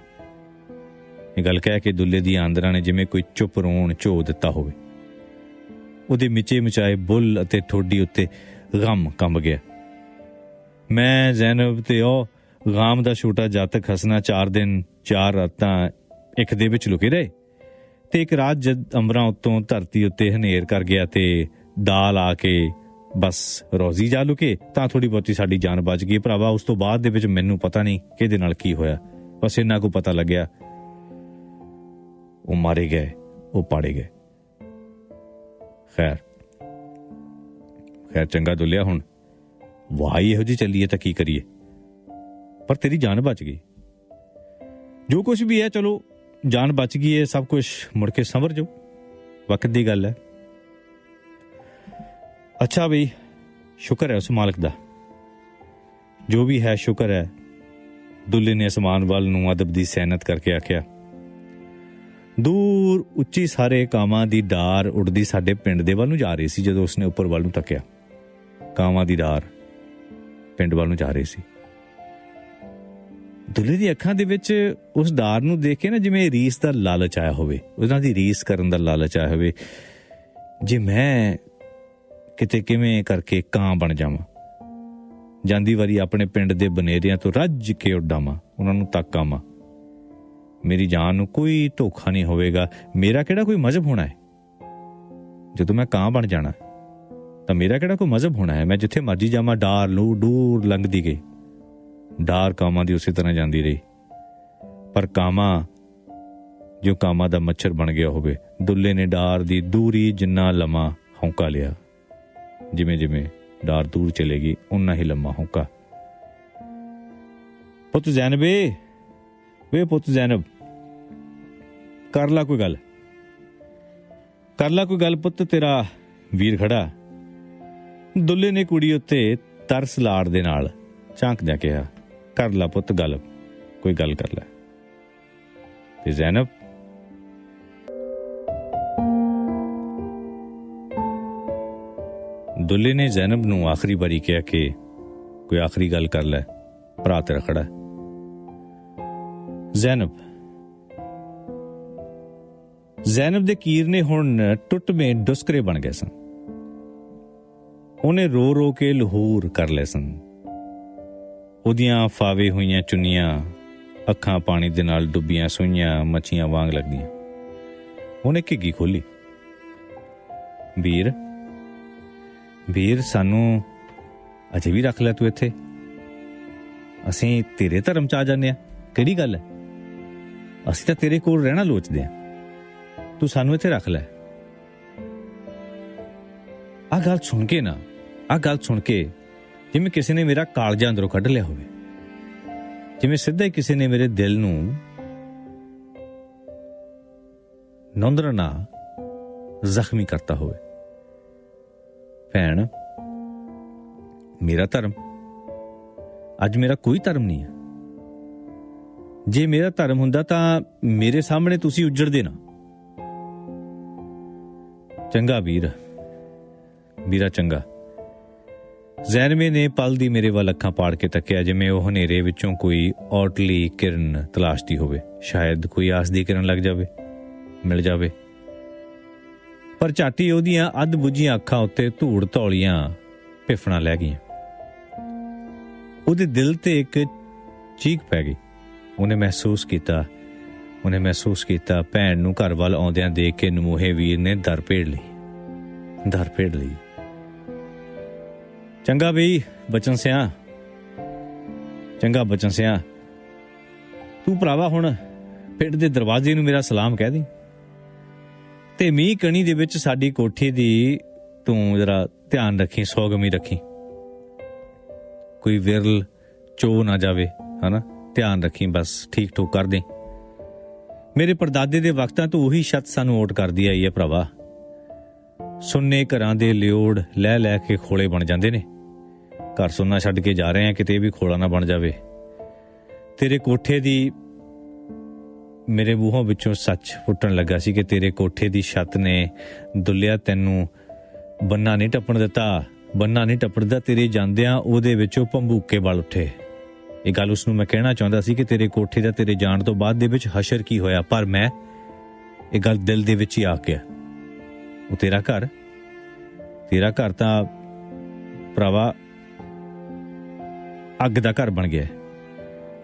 ਇਹ ਗੱਲ ਕਹਿ ਕੇ ਦੁੱਲੇ ਦੀ ਆਂਦਰਾਂ ਨੇ ਜਿਵੇਂ ਕੋਈ ਚੁੱਪ ਰੋਣ ਝੋ ਦਿੱਤਾ ਹੋਵੇ। ਉਹਦੇ ਮਿਚੇ ਮਚਾਏ ਬੁੱਲ ਅਤੇ ਠੋਡੀ ਉੱਤੇ ਗਮ ਕੰਬ ਗਿਆ। ਮੈਂ ਜ਼ੈਨਬ ਤੇ ਉਹ ਗਾਮ ਦਾ ਛੋਟਾ ਜਾਤਕ ਹਸਨਾ 4 ਦਿਨ 4 ਰਾਤਾਂ ਇੱਕ ਦੇ ਵਿੱਚ ਲੁਕੇ ਰਹੇ ਤੇ ਇੱਕ ਰਾਤ ਜਦ ਅੰਬਰਾਂ ਉੱਤੋਂ ਧਰਤੀ ਉੱਤੇ ਹਨੇਰ ਕਰ ਗਿਆ ਤੇ ਦਾਲ ਆ ਕੇ ਬਸ ਰੋਜ਼ੀ ਜਾ ਲੁਕੇ, ਤਾਂ ਥੋੜੀ ਬਹੁਤੀ ਸਾਡੀ ਜਾਨ ਬਚ ਗਈ। ਭਰਾਵਾ, ਉਸ ਤੋਂ ਬਾਅਦ ਦੇ ਵਿੱਚ ਮੈਨੂੰ ਪਤਾ ਨਹੀਂ ਕਿਹਦੇ ਨਾਲ ਕੀ ਹੋਇਆ। ਬਸ ਇੰਨਾ ਕੋ ਪਤਾ ਲੱਗਿਆ। ਉਹ ਮਾਰੇ ਗਏ, ਉਹ ਪਾੜੇ ਗਏ। ਖੈਰ ਖੈਰ ਚੰਗਾ ਦੁੱਲਿਆ ਹੁਣ। ਵਾਹੀ, ਇਹੋ ਜੀ ਚੱਲੀਏ ਤਾਂ ਕੀ ਕਰੀਏ? ਪਰ ਤੇਰੀ ਜਾਨ ਬਚ ਗਈ। ਜੋ ਕੁਝ ਵੀ ਹੈ, ਚਲੋ, ਜਾਨ ਬਚ ਗਈ ਹੈ ਸਭ ਕੁਝ ਮੁੜ ਕੇ ਸੰਭਰ ਜਾਓ ਵਕਤ ਦੀ ਗੱਲ ਹੈ। ਅੱਛਾ ਬਈ, ਸ਼ੁਕਰ ਹੈ ਉਸ ਮਾਲਕ ਦਾ। ਜੋ ਵੀ ਹੈ, ਸ਼ੁਕਰ ਹੈ। ਦੁੱਲੇ ਨੇ ਅਸਮਾਨ ਵੱਲ ਨੂੰ ਅਦਬ ਦੀ ਸਹਿਨਤ ਕਰਕੇ ਆਖਿਆ ਦੂਰ ਉੱਚੀ ਸਾਰੇ ਕਾਵਾਂ ਦੀ ਡਾਰ ਉੱਡਦੀ ਸਾਡੇ ਪਿੰਡ ਦੇ ਵੱਲ ਨੂੰ ਜਾ ਰਹੀ ਸੀ ਜਦੋਂ ਉਸਨੇ ਉੱਪਰ ਵੱਲ ਨੂੰ ਤੱਕਿਆ। ਕਾਵਾਂ ਦੀ ਡਾਰ ਪਿੰਡ ਵੱਲ ਨੂੰ ਜਾ ਰਹੀ ਸੀ। ਦੁੱਲੇ ਦੀ ਅੱਖਾਂ ਦੇ ਵਿੱਚ ਉਸ ਡਾਰ ਨੂੰ ਦੇਖ ਕੇ ਨਾ ਜਿਵੇਂ ਰੀਸ ਦਾ ਲਾਲਚ ਆਇਆ ਹੋਵੇ, ਉਹਨਾਂ ਦੀ ਰੀਸ ਕਰਨ ਦਾ ਲਾਲਚ ਆਇਆ ਹੋਵੇ, ਜੇ ਮੈਂ ਕਿਤੇ ਕਿਵੇਂ ਕਰਕੇ ਕਾਂ ਬਣ ਜਾਵਾਂ, ਜਾਂਦੀ ਵਾਰੀ ਆਪਣੇ ਪਿੰਡ ਦੇ ਬਨੇਰਿਆਂ ਤੋਂ ਰੱਜ ਕੇ ਉੱਡਾਵਾਂ ਉਹਨਾਂ ਨੂੰ ਤੱਕਾਵਾਂ ਮੇਰੀ ਜਾਨ ਨੂੰ ਕੋਈ ਧੋਖਾ ਨਹੀਂ ਹੋਵੇਗਾ। ਮੇਰਾ ਕਿਹੜਾ ਕੋਈ ਮਜ਼ਹਬ ਹੋਣਾ ਹੈ? ਜਦੋਂ ਮੈਂ ਕਾਂ ਬਣ ਜਾਣਾ, ਤਾਂ ਮੇਰਾ ਕਿਹੜਾ ਕੋਈ ਮਜ਼ਹਬ ਹੋਣਾ ਹੈ? ਮੈਂ ਜਿੱਥੇ ਮਰਜ਼ੀ ਜਾਵਾਂ, ਡਾਰ ਲੂ ਦੂਰ ਲੰਘਦੀ ਗਈ। ਡਾਰ ਕਾਮਾਂ ਦੀ ਉਸੇ ਤਰ੍ਹਾਂ ਜਾਂਦੀ ਰਹੀ। ਪਰ ਕਾਮਾ, ਜੋ ਕਾਮਾ ਦਾ ਮੱਛਰ ਬਣ ਗਿਆ ਹੋਵੇ, ਦੁੱਲੇ ਨੇ ਡਾਰ ਦੀ ਦੂਰੀ ਜਿੰਨਾ ਲੰਮਾ ਹੌਂਕਾ ਲਿਆ ਜਿਵੇਂ ਜਿਵੇਂ ਡਾਰ ਦੂਰ ਚਲੇਗੀ ਉਨਾ ਹੀ ਲੰਮਾ ਹੌਂਕਾ। ਪੁੱਤ ਜ਼ੈਨਬੇ ਵੇ ਪੁੱਤ ਜ਼ੈਨਬ, ਕਰ ਲਾ ਕੋਈ ਗੱਲ। ਕਰ ਲਾ ਕੋਈ ਗੱਲ ਪੁੱਤ, ਤੇਰਾ ਵੀਰ ਖੜਾ। ਦੁੱਲੇ ਨੇ ਕੁੜੀ ਉੱਤੇ ਤਰਸ ਲਾੜ ਦੇ ਨਾਲ ਝਾਂਕਦਿਆਂ ਕਿਹਾ, ਕਰ ਲਾ ਪੁੱਤ ਗੱਲ, ਕੋਈ ਗੱਲ ਕਰ ਲੈ। ਤੇ ਜ਼ੈਨਬ, ਦੁੱਲੇ ਨੇ ਜ਼ੈਨਬ ਨੂੰ ਆਖਰੀ ਵਾਰੀ ਕਿਹਾ ਕਿ ਕੋਈ ਆਖਰੀ ਗੱਲ ਕਰ ਲੈ, ਭਰਾ ਤੇਰਾ ਖੜਾ। ਜ਼ੈਨਬ। ਜ਼ੈਨਬ ਦੇ ਕੀਰ ਨੇ ਹੁਣ ਟੁੱਟਵੇਂ ਡੁਸਕਰੇ ਬਣ ਗਏ ਸਨ। ਉਹਨੇ ਰੋ ਰੋ ਕੇ ਲਹੂਰ ਕਰ ਲਏ ਸਨ। ਉਹਦੀਆਂ ਫਾਵੇ ਹੋਈਆਂ ਚੁੰਨੀਆਂ, ਅੱਖਾਂ ਪਾਣੀ ਦੇ ਨਾਲ ਡੁੱਬੀਆਂ ਸੋਈਆਂ ਮੱਛੀਆਂ ਵਾਂਗ ਲੱਗਦੀਆਂ। ਉਹਨੇ ਘਿੱਗੀ ਖੋਲੀ। ਵੀਰ ਵੀਰ ਸਾਨੂੰ ਅਜੇ ਵੀ ਰੱਖ ਲੈ ਤੂੰ ਇੱਥੇ। ਅਸੀਂ ਤੇਰੇ ਧਰਮ ਚ ਆ ਜਾਂਦੇ ਆ ਕਿਹੜੀ ਗੱਲ ਹੈ? ਅਸੀਂ ਤਾਂ ਤੇਰੇ ਕੋਲ ਰਹਿਣਾ ਲੋਚਦੇ ਆ ਤੂੰ ਸਾਨੂੰ ਇੱਥੇ ਰੱਖ ਲੈ। ਆ ਗੱਲ ਸੁਣ ਕੇ ਨਾ ਆ ਗੱਲ ਸੁਣ ਕੇ ਜਿਵੇਂ ਕਿਸੇ ਨੇ ਮੇਰਾ ਕਾਲਜਾ ਅੰਦਰੋਂ ਕੱਢ ਲਿਆ ਹੋਵੇ, ਜਿਵੇਂ ਸਿੱਧਾ ਹੀ ਕਿਸੇ ਨੇ ਮੇਰੇ ਦਿਲ ਨੂੰ ਨੰਦਰਨਾ ਜ਼ਖਮੀ ਕਰਤਾ ਹੋਵੇ। ਭੈਣ, ਮੇਰਾ ਧਰਮ, ਅੱਜ ਮੇਰਾ ਕੋਈ ਧਰਮ ਨਹੀਂ ਹੈ। ਜੇ ਮੇਰਾ ਧਰਮ ਹੁੰਦਾ ਤਾਂ ਮੇਰੇ ਸਾਹਮਣੇ ਤੁਸੀਂ ਉੱਜੜਦੇ ਨਾ ਚੰਗਾ ਵੀਰ। ਵੀਰਾ ਚੰਗਾ। ਜ਼ੈਨਮੇ ਨੇ ਪਲ ਦੀ ਮੇਰੇ ਵੱਲ ਅੱਖਾਂ ਪਾੜ ਕੇ ਤੱਕਿਆ ਜਿਵੇਂ ਉਹ ਹਨੇਰੇ ਵਿੱਚੋਂ ਕੋਈ ਔਟਲੀ ਕਿਰਨ ਤਲਾਸ਼ਦੀ ਹੋਵੇ। ਸ਼ਾਇਦ ਕੋਈ ਆਸ ਦੀ ਕਿਰਨ ਲੱਗ ਜਾਵੇ। ਮਿਲ ਜਾਵੇ। ਪਰ ਝਾਟੀ ਉਹਦੀਆਂ ਅੱਧ ਬੁੱਝੀਆਂ ਅੱਖਾਂ ਉੱਤੇ ਧੂੜ ਧੌਲੀਆਂ ਪਿਫਣਾ ਲੈ ਗਈਆਂ। ਉਹਦੇ ਦਿਲ ਤੇ ਇੱਕ ਚੀਕ ਪੈ ਗਈ। ਉਹਨੇ ਮਹਿਸੂਸ ਕੀਤਾ, ਉਹਨੇ ਮਹਿਸੂਸ ਕੀਤਾ ਭੈਣ ਨੂੰ ਘਰ ਵੱਲ ਆਉਂਦਿਆਂ ਦੇਖ ਕੇ ਨਮੋਹੇ ਵੀਰ ਨੇ ਦਰ ਭੇੜ ਲਈ, ਦਰ ਭੇੜ ਲਈ। ਚੰਗਾ ਬਈ, ਬਚਨ ਸਿਆ। ਚੰਗਾ ਬਚਨ ਸਿਆ। ਤੂੰ ਭਰਾਵਾ ਹੁਣ ਪਿੰਡ ਦੇ ਦਰਵਾਜ਼ੇ ਨੂੰ ਮੇਰਾ ਸਲਾਮ ਕਹਿ ਦੇ। ਤੇ ਮੀਂਹ ਕਣੀ ਦੇ ਵਿੱਚ ਸਾਡੀ ਕੋਠੀ ਦੀ ਤੂੰ ਜਰਾ ਧਿਆਨ ਰੱਖੀ, ਸੌਗਮੀ ਰੱਖੀ। ਕੋਈ ਵਿਰਲ ਚੋ ਨਾ ਜਾਵੇ, ਹਨਾ? ਧਿਆਨ ਰੱਖੀ, ਬਸ ਠੀਕ ਠੋਕ ਕਰ ਦੇ। ਮੇਰੇ ਪਰਦਾਦੇ ਦੇ ਵਕਤਾਂ ਤੋਂ ਉਹੀ ਛੱਤ ਸਾਨੂੰ ਓਟ ਕਰਦੀ ਆਈ ਹੈ ਭਰਾਵਾ। ਸੁੰਨੇ ਘਰਾਂ ਦੇ ਲਿਓੜ ਲੈ ਲੈ ਕੇ ਖੋਲੇ ਬਣ ਜਾਂਦੇ ਨੇ। ਘਰ ਸੁੰਨਾ ਛੱਡ ਕੇ ਜਾ ਰਹੇ ਆ ਕਿਤੇ ਵੀ ਖੋਲਾ ਨਾ ਬਣ ਜਾਵੇ। ਤੇਰੇ ਕੋਠੇ ਦੀ ਮੇਰੇ ਮੂੰਹੋਂ ਵਿੱਚੋਂ ਸੱਚ ਫੁੱਟਣ ਲੱਗਾ ਸੀ ਕਿ ਤੇਰੇ ਕੋਠੇ ਦੀ ਛੱਤ ਨੇ ਦੁੱਲਿਆ ਤੈਨੂੰ। ਬੰਨਾ ਨਹੀਂ ਟੱਪਣ ਦਿੱਤਾ, ਬੰਨਾ ਨਹੀਂ ਟੱਪੜਦਾ ਤੇਰੇ ਜਾਂਦਿਆਂ ਉਹਦੇ ਵਿੱਚੋਂ ਭੰਬੂਕੇ ਵੱਲ ਉੱਠੇ। ਇਹ ਗੱਲ ਉਸ ਨੂੰ ਮੈਂ ਕਹਿਣਾ ਚਾਹੁੰਦਾ ਸੀ ਕਿ ਤੇਰੇ ਕੋਠੇ ਦਾ ਤੇਰੇ ਜਾਣ ਤੋਂ ਬਾਅਦ ਦੇ ਵਿੱਚ ਹਸ਼ਰ ਕੀ ਹੋਇਆ? ਪਰ ਮੈਂ ਇਹ ਗੱਲ ਦਿਲ ਦੇ ਵਿੱਚ ਹੀ ਆ ਗਿਆ। ਉਹ ਤੇਰਾ ਘਰ? ਤੇਰਾ ਘਰ ਤਾਂ ਭਰਾਵਾ ਅੱਗ ਦਾ ਘਰ ਬਣ ਗਿਆ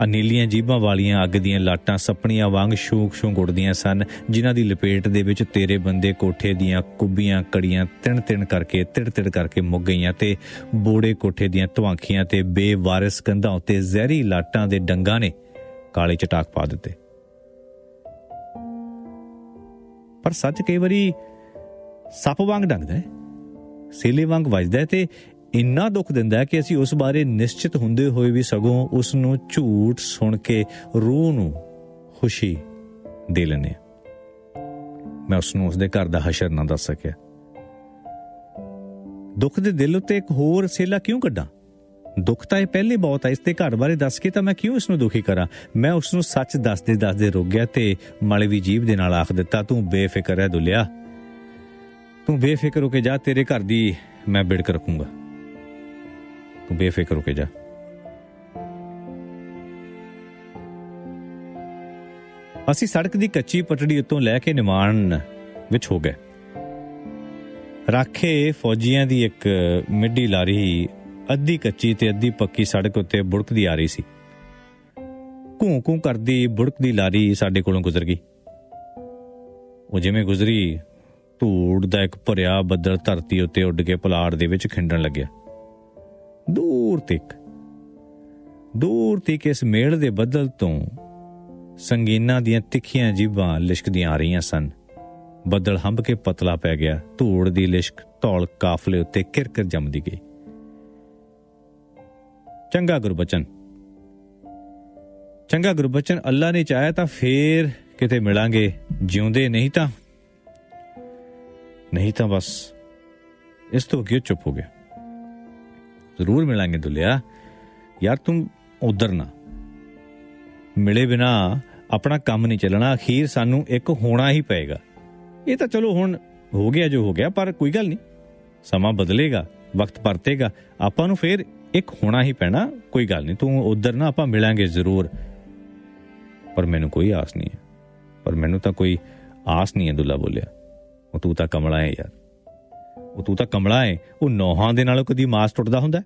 ਅਨੀਲੀਆਂ ਜੀਬਾਂ ਵਾਲੀਆਂ ਅੱਗ ਦੀਆਂ ਲਾਟਾਂ ਸਪਣੀਆਂ ਵਾਂਗ ਸ਼ੂਕ ਸ਼ੂਕ ਉੱਡਦੀਆਂ ਸਨ, ਜਿਨ੍ਹਾਂ ਦੀ ਲਪੇਟ ਦੇ ਵਿੱਚ ਤੇਰੇ ਬੰਦੇ ਕੋਠੇ ਦੀਆਂ ਕੁੱਬੀਆਂ ਕੜੀਆਂ ਤਿਣ ਤਿਣ ਕਰਕੇ ਤਿੜ ਤਿੜ ਕਰਕੇ ਮੁੱਕ ਗਈਆਂ ਤੇ ਬੋੜੇ ਕੋਠੇ ਦੀਆਂ ਧਵਾਂਖੀਆਂ ਤੇ ਬੇਵਾਰਿਸ ਕੰਧਾਂ ਉੱਤੇ ਜ਼ਹਿਰੀ ਲਾਟਾਂ ਦੇ ਡੰਗਾਂ ਨੇ ਕਾਲੇ ਚਟਾਕ ਪਾ ਦਿੱਤੇ। ਪਰ ਸੱਚ ਕਈ ਵਾਰੀ ਸੱਪ ਵਾਂਗ ਡੰਗਦਾ ਹੈ, ਸੇਲੇ ਵਾਂਗ ਵੱਜਦਾ ਤੇ ਇੰਨਾ ਦੁੱਖ ਦਿੰਦਾ ਹੈ ਕਿ ਅਸੀਂ ਉਸ ਬਾਰੇ ਨਿਸ਼ਚਿਤ ਹੁੰਦੇ ਹੋਏ ਵੀ ਸਗੋਂ ਉਸ ਨੂੰ ਝੂਠ ਸੁਣ ਕੇ ਰੂਹ ਨੂੰ ਖੁਸ਼ੀ ਦੇ ਲੈਂਦੇ ਹਾਂ। ਮੈਂ ਉਸ ਨੂੰ ਉਸਦੇ ਘਰ ਦਾ ਹਸ਼ਰ ਨਾ ਦੱਸ ਸਕਿਆ। ਦੁੱਖ ਦੇ ਦਿਲ ਉੱਤੇ ਇੱਕ ਹੋਰ ਸੇਲਾ ਕਿਉਂ ਕੱਢਾਂ? ਦੁੱਖ ਤਾਂ ਇਹ ਪਹਿਲੇ ਬਹੁਤ ਆ, ਇਸ ਦੇ ਘਰ ਬਾਰੇ ਦੱਸ ਕੇ ਤਾਂ ਮੈਂ ਕਿਉਂ ਇਸ ਨੂੰ ਦੁਖੀ ਕਰਾਂ? ਮੈਂ ਉਸ ਨੂੰ ਸੱਚ ਦੱਸਦੇ ਦੱਸਦੇ ਰੁਕ ਗਿਆ ਤੇ ਮਲਵੀ ਜੀਬ ਦੇ ਨਾਲ ਆਖ ਦਿੱਤਾ, ਤੂੰ ਬੇਫਿਕਰ ਹੈ ਦੁਲਿਆ। ਤੂੰ ਬੇਫਿਕਰ ਹੋ ਕੇ ਜਾ, ਤੇਰੇ ਘਰ ਦੀ ਮੈਂ ਬਿੜਕ ਰੱਖੂੰਗਾ। ਤੂੰ ਬੇਫਿਕਰ ਹੋ ਕੇ ਜਾ। ਅਸੀਂ ਸੜਕ ਦੀ ਕੱਚੀ ਪਟੜੀ ਉੱਤੋਂ ਲੈ ਕੇ ਨਿਮਾਣ ਵਿੱਚ ਹੋ ਗਏ। ਰਾਖੇ ਫੌਜੀਆਂ ਦੀ ਇੱਕ ਮਿੱਡੀ ਲਾਰੀ ਅੱਧੀ ਕੱਚੀ ਤੇ ਅੱਧੀ ਪੱਕੀ ਸੜਕ ਉੱਤੇ ਬੁੜਕਦੀ ਆ ਰਹੀ ਸੀ। ਘੂੰ ਘੂੰ ਕਰਦੀ ਬੁੜਕਦੀ ਲਾਰੀ ਸਾਡੇ ਕੋਲੋਂ ਗੁਜ਼ਰ ਗਈ। ਉਹ ਜਿਵੇਂ ਗੁਜ਼ਰੀ, ਧੂੜ ਦਾ ਇੱਕ ਭਰਿਆ ਬੱਦਲ ਧਰਤੀ ਉੱਤੇ ਉੱਡ ਕੇ ਪਲਾੜ ਦੇ ਵਿੱਚ ਖਿੰਡਣ ਲੱਗਿਆ। ਦੂਰ ਤੱਕ। ਦੂਰ ਤੀਕ ਇਸ ਮੇਲ ਦੇ ਬੱਦਲ ਤੋਂ ਸੰਗੀਨਾਂ ਦੀਆਂ ਤਿੱਖੀਆਂ ਜੀਭਾਂ ਲਿਸ਼ਕਦੀਆਂ ਆ ਰਹੀਆਂ ਸਨ। ਬੱਦਲ ਹੰਬ ਕੇ ਪਤਲਾ ਪੈ ਗਿਆ। ਧੂੜ ਦੀ ਲਿਸ਼ਕ ਧੌਲ ਕਾਫਲੇ ਉੱਤੇ ਕਿਰਕਿਰ ਜੰਮਦੀ ਗਈ। ਚੰਗਾ ਗੁਰਬਚਨ। ਚੰਗਾ ਗੁਰਬਚਨ, ਅੱਲਾ ਨੇ ਚਾਹਿਆ ਤਾਂ ਫੇਰ ਕਿਤੇ ਮਿਲਾਂਗੇ। ਜਿਉਂਦੇ ਨਹੀਂ ਤਾਂ ਨਹੀਂ ਤਾਂ ਬਸ ਇਸ ਤੋਂ ਅੱਗੇ ਚੁੱਪ ਹੋ ਗਿਆ। ਜ਼ਰੂਰ ਮਿਲਾਂਗੇ ਦੁਲਿਆ। ਯਾਰ ਤੂੰ ਉਧਰ ਨਾ। ਮਿਲੇ ਬਿਨਾ ਆਪਣਾ ਕੰਮ ਨਹੀਂ ਚੱਲਣਾ, ਅਖੀਰ ਸਾਨੂੰ ਇੱਕ ਹੋਣਾ ਹੀ ਪਏਗਾ। ਇਹ ਤਾਂ ਚਲੋ ਹੁਣ ਹੋ ਗਿਆ ਜੋ ਹੋ ਗਿਆ, ਪਰ ਕੋਈ ਗੱਲ ਨਹੀਂ। ਸਮਾਂ ਬਦਲੇਗਾ, ਵਕਤ ਪਰਤੇਗਾ, ਆਪਾਂ ਨੂੰ ਫੇਰ ਇੱਕ ਹੋਣਾ ਹੀ ਪੈਣਾ, ਕੋਈ ਗੱਲ ਨਹੀਂ। ਤੂੰ ਉਧਰ ਨਾ, ਆਪਾਂ ਮਿਲਾਂਗੇ ਜ਼ਰੂਰ। ਪਰ ਮੈਨੂੰ ਕੋਈ ਆਸ ਨਹੀਂ ਹੈ। ਪਰ ਮੈਨੂੰ ਤਾਂ ਕੋਈ ਆਸ ਨਹੀਂ ਹੈ ਦੁੱਲਾ ਬੋਲਿਆ। ਉਹ ਤੂੰ ਤਾਂ ਕਮਲਾ ਹੈ ਯਾਰ। ਉਹ ਤੂੰ ਤਾਂ ਕਮਲਾ ਹੈ। ਉਹ ਨੋਹਾਂ ਦੇ ਨਾਲੋਂ ਕਦੀ ਮਾਸ ਟੁੱਟਦਾ ਹੁੰਦਾ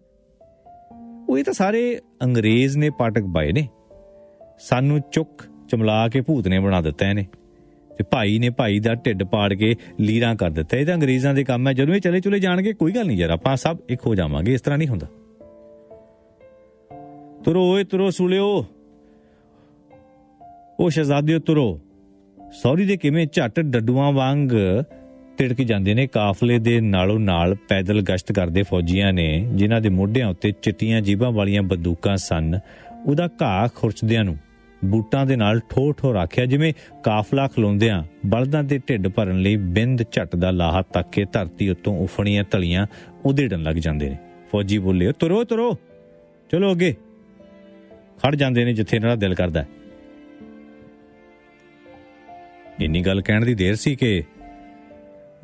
ਉਹ ਇਹ ਤਾਂ ਸਾਰੇ ਅੰਗਰੇਜ਼ ਨੇ ਪਾਟਕ ਬਾਏ ਨੇ। ਸਾਨੂੰ ਚੁੱਕ ਚਮਲਾ ਕੇ ਭੂਤ ਨੇ ਬਣਾ ਦਿੱਤਾ ਇਹਨੇ। ਤੇ ਭਾਈ ਨੇ ਭਾਈ ਦਾ ਢਿੱਡ ਪਾੜ ਕੇ ਲੀਰਾਂ ਕਰ ਦਿੱਤਾ। ਇਹ ਤਾਂ ਅੰਗਰੇਜ਼ਾਂ ਦੇ ਕੰਮ ਹੈ। ਜਦੋਂ ਇਹ ਚਲੇ ਚੁਲੇ ਜਾਣਗੇ, ਕੋਈ ਗੱਲ ਨਹੀਂ ਯਾਰ, ਆਪਾਂ ਸਭ ਇੱਕ ਹੋ ਜਾਵਾਂਗੇ। ਇਸ ਤਰ੍ਹਾਂ ਨਹੀਂ ਹੁੰਦਾ। ਤੁਰੋ ਓਏ, ਤੁਰੋ ਸੁਲਿਓ। ਉਹ ਸ਼ਹਜ਼ਾਦਿਓ ਤੁਰੋ। ਸੌਰੀ ਦੇ ਕਿਵੇਂ ਝੱਟ ਡੱਡੂਆਂ ਵਾਂਗ ਤਿੜਕ ਜਾਂਦੇ ਨੇ। ਕਾਫਲੇ ਦੇ ਨਾਲੋਂ ਨਾਲ ਪੈਦਲ ਗਸ਼ਤ ਕਰਦੇ ਫੌਜੀਆਂ ਨੇ, ਜਿਨ੍ਹਾਂ ਦੇ ਮੋਢਿਆਂ ਉੱਤੇ ਚਿੱਟੀਆਂ ਜੀਬਾਂ ਵਾਲੀਆਂ ਬੰਦੂਕਾਂ ਸਨ। ਉਹਦਾ ਘਾਹ ਖੁਰਚਦਿਆਂ ਨੂੰ ਬੂਟਾਂ ਦੇ ਨਾਲ ਠੋ ਠੋ ਰੱਖਿਆ, ਜਿਵੇਂ ਕਾਫਲਾ ਖਲੋਂਦਿਆਂ ਬਲਦਾਂ ਦੇ ਢਿੱਡ ਭਰਨ ਲਈ ਬਿੰਦ ਝੱਟ ਦਾ ਲਾਹਾ ਤੱਕ ਕੇ ਧਰਤੀ ਉੱਤੋਂ ਉਫਣੀਆਂ ਤਲੀਆਂ ਉਧੇੜਨ ਲੱਗ ਜਾਂਦੇ ਨੇ। ਫੌਜੀ ਬੋਲੇ ਤੁਰੋ ਤੁਰੋ, ਚਲੋ ਅੱਗੇ। ਖੜ ਜਾਂਦੇ ਨੇ ਜਿੱਥੇ ਇਹਨਾਂ ਦਾ ਦਿਲ ਕਰਦਾ ਇੰਨੀ ਗੱਲ ਕਹਿਣ ਦੀ ਦੇਰ ਸੀ ਕਿ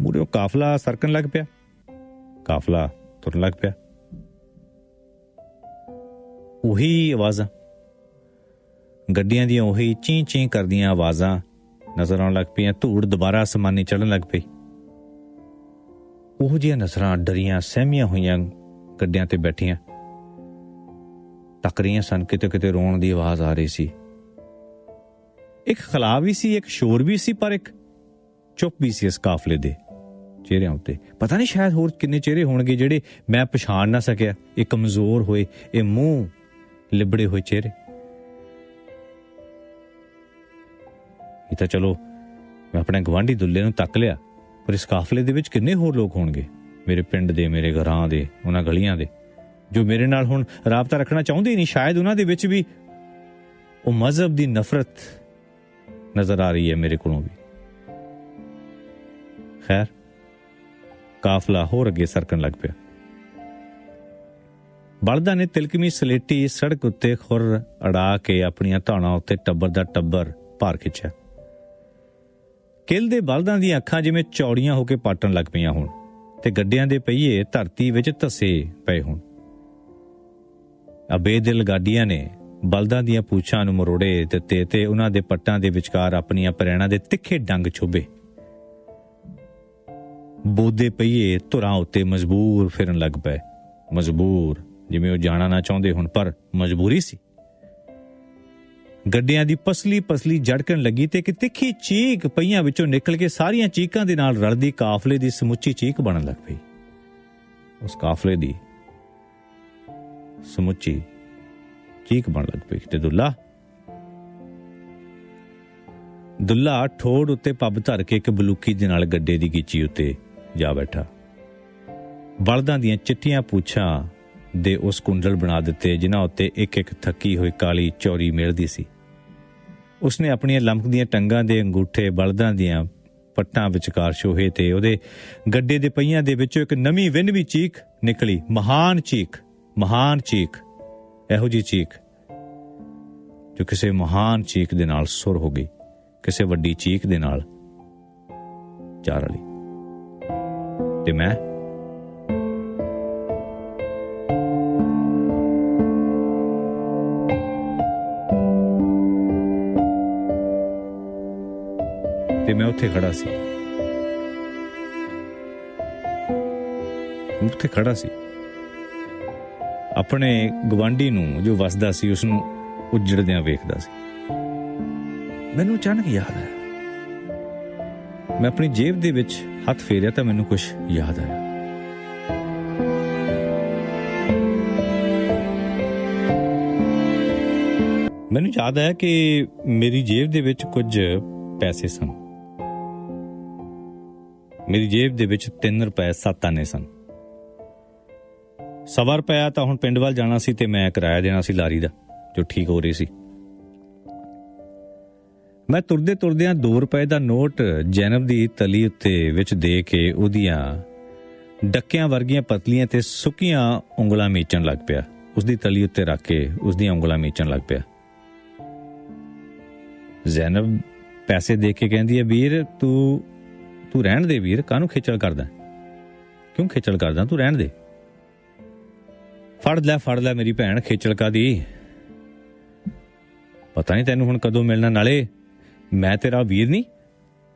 ਮੂਰੇ ਕਾਫਲਾ ਸਰਕਣ ਲੱਗ ਪਿਆ। ਕਾਫਲਾ ਤੁਰਨ ਲੱਗ ਪਿਆ। ਉਹੀ ਆਵਾਜ਼ਾਂ। ਗੱਡੀਆਂ ਦੀਆਂ ਉਹੀ ਚੀਂ ਚੀਂ ਕਰਦੀਆਂ ਆਵਾਜ਼ਾਂ ਨਜ਼ਰ ਆਉਣ ਲੱਗ ਪਈਆਂ। ਧੂੜ ਦੁਬਾਰਾ ਅਸਮਾਨੀ ਚੜਨ ਲੱਗ ਪਈ। ਉਹ ਜਿਹੀਆਂ ਨਜ਼ਰਾਂ ਡਰੀਆਂ, ਸਹਿਮੀਆਂ ਹੋਈਆਂ ਗੱਡੀਆਂ ਤੇ ਬੈਠੀਆਂ। ਤੱਕ ਰਹੀਆਂ ਸਨ ਕਿਤੇ ਕਿਤੇ ਰੋਣ ਦੀ ਆਵਾਜ਼ ਆ ਰਹੀ ਸੀ। ਇੱਕ ਖਲਾ ਵੀ ਸੀ, ਇੱਕ ਸ਼ੋਰ ਵੀ ਸੀ, ਪਰ ਇੱਕ ਚੁੱਪ ਵੀ ਸੀ ਇਸ ਕਾਫਲੇ ਦੇ। ਚਿਹਰਿਆਂ ਉੱਤੇ ਪਤਾ ਨਹੀਂ ਸ਼ਾਇਦ ਹੋਰ ਕਿੰਨੇ ਚਿਹਰੇ ਹੋਣਗੇ ਜਿਹੜੇ ਮੈਂ ਪਛਾਣ ਨਾ ਸਕਿਆ ਇਹ ਕਮਜ਼ੋਰ ਹੋਏ ਇਹ ਮੂੰਹ ਲਿਬੜੇ ਹੋਏ ਚਿਹਰੇ ਇਹ ਤਾਂ ਚਲੋ ਮੈਂ ਆਪਣੇ ਗਵਾਂਢੀ ਦੁੱਲੇ ਨੂੰ ਤੱਕ ਲਿਆ ਪਰ ਇਸ ਕਾਫਲੇ ਦੇ ਵਿੱਚ ਕਿੰਨੇ ਹੋਰ ਲੋਕ ਹੋਣਗੇ ਮੇਰੇ ਪਿੰਡ ਦੇ ਮੇਰੇ ਘਰਾਂ ਦੇ ਉਹਨਾਂ ਗਲੀਆਂ ਦੇ ਜੋ ਮੇਰੇ ਨਾਲ ਹੁਣ ਰਾਬਤਾ ਰੱਖਣਾ ਚਾਹੁੰਦੇ ਨਹੀਂ ਸ਼ਾਇਦ ਉਹਨਾਂ ਦੇ ਵਿੱਚ ਵੀ ਉਹ ਮਜ਼ਹਬ ਦੀ ਨਫ਼ਰਤ ਨਜ਼ਰ ਆ ਰਹੀ ਹੈ ਮੇਰੇ ਕੋਲੋਂ ਵੀ ਖੈਰ ਕਾਫਲਾ ਹੋਰ ਅੱਗੇ ਸਰਕਣ ਲੱਗ ਪਿਆ। ਬਲਦਾਂ ਨੇ ਤਿਲਕਮੀ ਸਲੇਟੀ ਸੜਕ ਉੱਤੇ ਖੁਰ ਅੜਾ ਕੇ ਆਪਣੀਆਂ ਧਾਣਾ ਉੱਤੇ ਟੱਬਰ ਦਾ ਟੱਬਰ ਭਾਰ ਖਿੱਚਿਆ। ਕਿਲ ਦੇ ਬਲਦਾਂ ਦੀਆਂ ਅੱਖਾਂ ਜਿਵੇਂ ਚੌੜੀਆਂ ਹੋ ਕੇ ਪਾਟਣ ਲੱਗ ਪਈਆਂ ਹੋਣ ਤੇ ਗੱਡਿਆਂ ਦੇ ਪਹੀਏ ਧਰਤੀ ਵਿੱਚ ਧਸੇ ਪਏ ਹੋਣ। ਅਬੇਦਿਲ ਗਾਡੀਆਂ ਨੇ ਬਲਦਾਂ ਦੀਆਂ ਪੂਛਾਂ ਨੂੰ ਮਰੋੜੇ ਦਿੱਤੇ ਤੇ ਉਹਨਾਂ ਦੇ ਪੱਟਾਂ ਦੇ ਵਿਚਕਾਰ ਆਪਣੀਆਂ ਪ੍ਰੈਣਾਂ ਦੇ ਤਿੱਖੇ ਡੰਗ ਛੁਬੇ ਬੋਦੇ ਪਈਏ, ਧੁਰਾਂ ਉੱਤੇ ਮਜਬੂਰ ਫਿਰਨ ਲੱਗ ਪਏ। ਮਜਬੂਰ, ਜਿਵੇਂ ਉਹ ਜਾਣਾ ਨਾ ਚਾਹੁੰਦੇ ਹੁਣ, ਪਰ ਮਜਬੂਰੀ ਸੀ। ਗੱਡਿਆਂ ਦੀ ਪਸਲੀ ਪਸਲੀ ਜੜਕਣ ਲੱਗੀ ਤੇ ਇੱਕ ਤਿੱਖੀ ਚੀਕ ਪਈਆਂ ਵਿੱਚੋਂ ਨਿਕਲ ਕੇ ਸਾਰੀਆਂ ਚੀਕਾਂ ਦੇ ਨਾਲ ਰਲਦੀ ਕਾਫਲੇ ਦੀ ਸਮੁੱਚੀ ਚੀਕ ਬਣਨ ਲੱਗ ਪਈ। ਉਸ ਕਾਫਲੇ ਦੀ ਸਮੁੱਚੀ ਚੀਕ ਬਣ ਲੱਗ ਪਈ ਤੇ ਦੁੱਲਾ ਦੁੱਲਾ ਠੋੜ ਉੱਤੇ ਪੱਬ ਧਰ ਕੇ ਇੱਕ ਬਲੂਕੀ ਦੇ ਨਾਲ ਗੱਡੇ ਦੀ ਗੀਚੀ ਉੱਤੇ ਜਾ ਬੈਠਾ। ਬਲਦਾਂ ਦੀਆਂ ਚਿੱਟੀਆਂ ਪੂਛਾਂ ਦੇ ਉਸ ਕੁੰਡਲ ਬਣਾ ਦਿੱਤੇ, ਜਿਨ੍ਹਾਂ ਉੱਤੇ ਇੱਕ ਇੱਕ ਥੱਕੀ ਹੋਈ ਕਾਲੀ ਚੌਰੀ ਮਿਲਦੀ ਸੀ। ਉਸਨੇ ਆਪਣੀਆਂ ਲਮਕਦੀਆਂ ਟੰਗਾਂ ਦੇ ਅੰਗੂਠੇ ਬਲਦਾਂ ਦੀਆਂ ਪੱਟਾਂ ਵਿਚਕਾਰ ਸ਼ੋਹੇ ਤੇ ਉਹਦੇ ਗੱਡੇ ਦੇ ਪਹੀਆਂ ਦੇ ਵਿੱਚੋਂ ਇੱਕ ਨਵੀਂ ਵਿੰਨਵੀ ਚੀਖ ਨਿਕਲੀ। ਮਹਾਨ ਚੀਖ ਮਹਾਨ ਚੀਖ, ਇਹੋ ਜੀ ਚੀਖ, ਜੋ ਕਿਸੇ ਮਹਾਨ ਚੀਖ ਦੇ ਨਾਲ ਸੁਰ ਹੋ ਗਈ, ਕਿਸੇ ਵੱਡੀ ਚੀਖ ਦੇ ਨਾਲ ਚਾਰ ਵਾਲੀ। ਤੇ ਮੈਂ ਤੇ ਮੈਂ ਉੱਥੇ ਖੜਾ ਸੀ। ਉੱਥੇ ਖੜਾ ਸੀ। ਆਪਣੇ ਗਵਾਂਢੀ ਨੂੰ ਜੋ ਵਸਦਾ ਸੀ ਉਸ ਨੂੰ ਉਜੜਦਿਆਂ ਵੇਖਦਾ ਸੀ। ਮੈਨੂੰ ਅਚਾਨਕ ਯਾਦ ਆਇਆ। ਮੈਂ ਆਪਣੀ ਜੇਬ ਦੇ ਵਿੱਚ ਹੱਥ ਫੇਰਿਆ ਤਾਂ ਮੈਨੂੰ ਕੁਝ ਯਾਦ ਆਇਆ। ਮੈਨੂੰ ਯਾਦ ਹੈ ਕਿ ਮੇਰੀ ਜੇਬ ਦੇ ਵਿੱਚ ਕੁਝ ਪੈਸੇ ਸਨ। ਮੇਰੀ ਜੇਬ ਦੇ ਵਿੱਚ 3 ਰੁਪਏ 7 ਆਨੇ ਸਨ। ਸਵਾ ਰੁਪਇਆ ਤਾਂ ਹੁਣ ਪਿੰਡ ਵੱਲ ਜਾਣਾ ਸੀ ਤੇ ਮੈਂ ਕਿਰਾਇਆ ਦੇਣਾ ਸੀ ਲਾਰੀ ਦਾ, ਜੋ ਠੀਕ ਹੋ ਰਹੀ ਸੀ। ਮੈਂ ਤੁਰਦੇ ਤੁਰਦਿਆਂ 2 ਰੁਪਏ ਦਾ ਨੋਟ ਜੈਨਬ ਦੀ ਤਲੀ ਉੱਤੇ ਵਿੱਚ ਦੇ ਕੇ ਉਹਦੀਆਂ ਡੱਕਿਆਂ ਵਰਗੀਆਂ ਪਤਲੀਆਂ ਤੇ ਸੁੱਕੀਆਂ ਉਂਗਲਾਂ ਮੀਚਣ ਲੱਗ ਪਿਆ। ਉਸ ਦੀ ਤਲੀ ਉੱਤੇ ਰੱਖ ਕੇ ਉਸ ਦੀਆਂ ਉਂਗਲਾਂ ਮੀਚਣ ਲੱਗ ਪਿਆ। ਜ਼ੈਨਬ ਪੈਸੇ ਦੇ ਕੇ ਕਹਿੰਦੀ ਹੈ, ਵੀਰ, ਤੂੰ ਤੂੰ ਰਹਿਣ ਦੇ ਵੀਰ, ਕਾਹਨੂੰ ਖੇਚਲ ਕਰਦਾ? ਕਿਉਂ ਖੇਚਲ ਕਰਦਾ? ਤੂੰ ਰਹਿਣ ਦੇ। ਫੜ ਲੈ ਫੜ ਲੈ ਮੇਰੀ ਭੈਣ, ਖੇਚਲ ਕਾਦੀ ਪਤਾ ਨਹੀਂ ਤੈਨੂੰ ਹੁਣ ਕਦੋਂ ਮਿਲਣਾ, ਨਾਲੇ ਮੈਂ ਤੇਰਾ ਵੀਰ ਨਹੀਂ?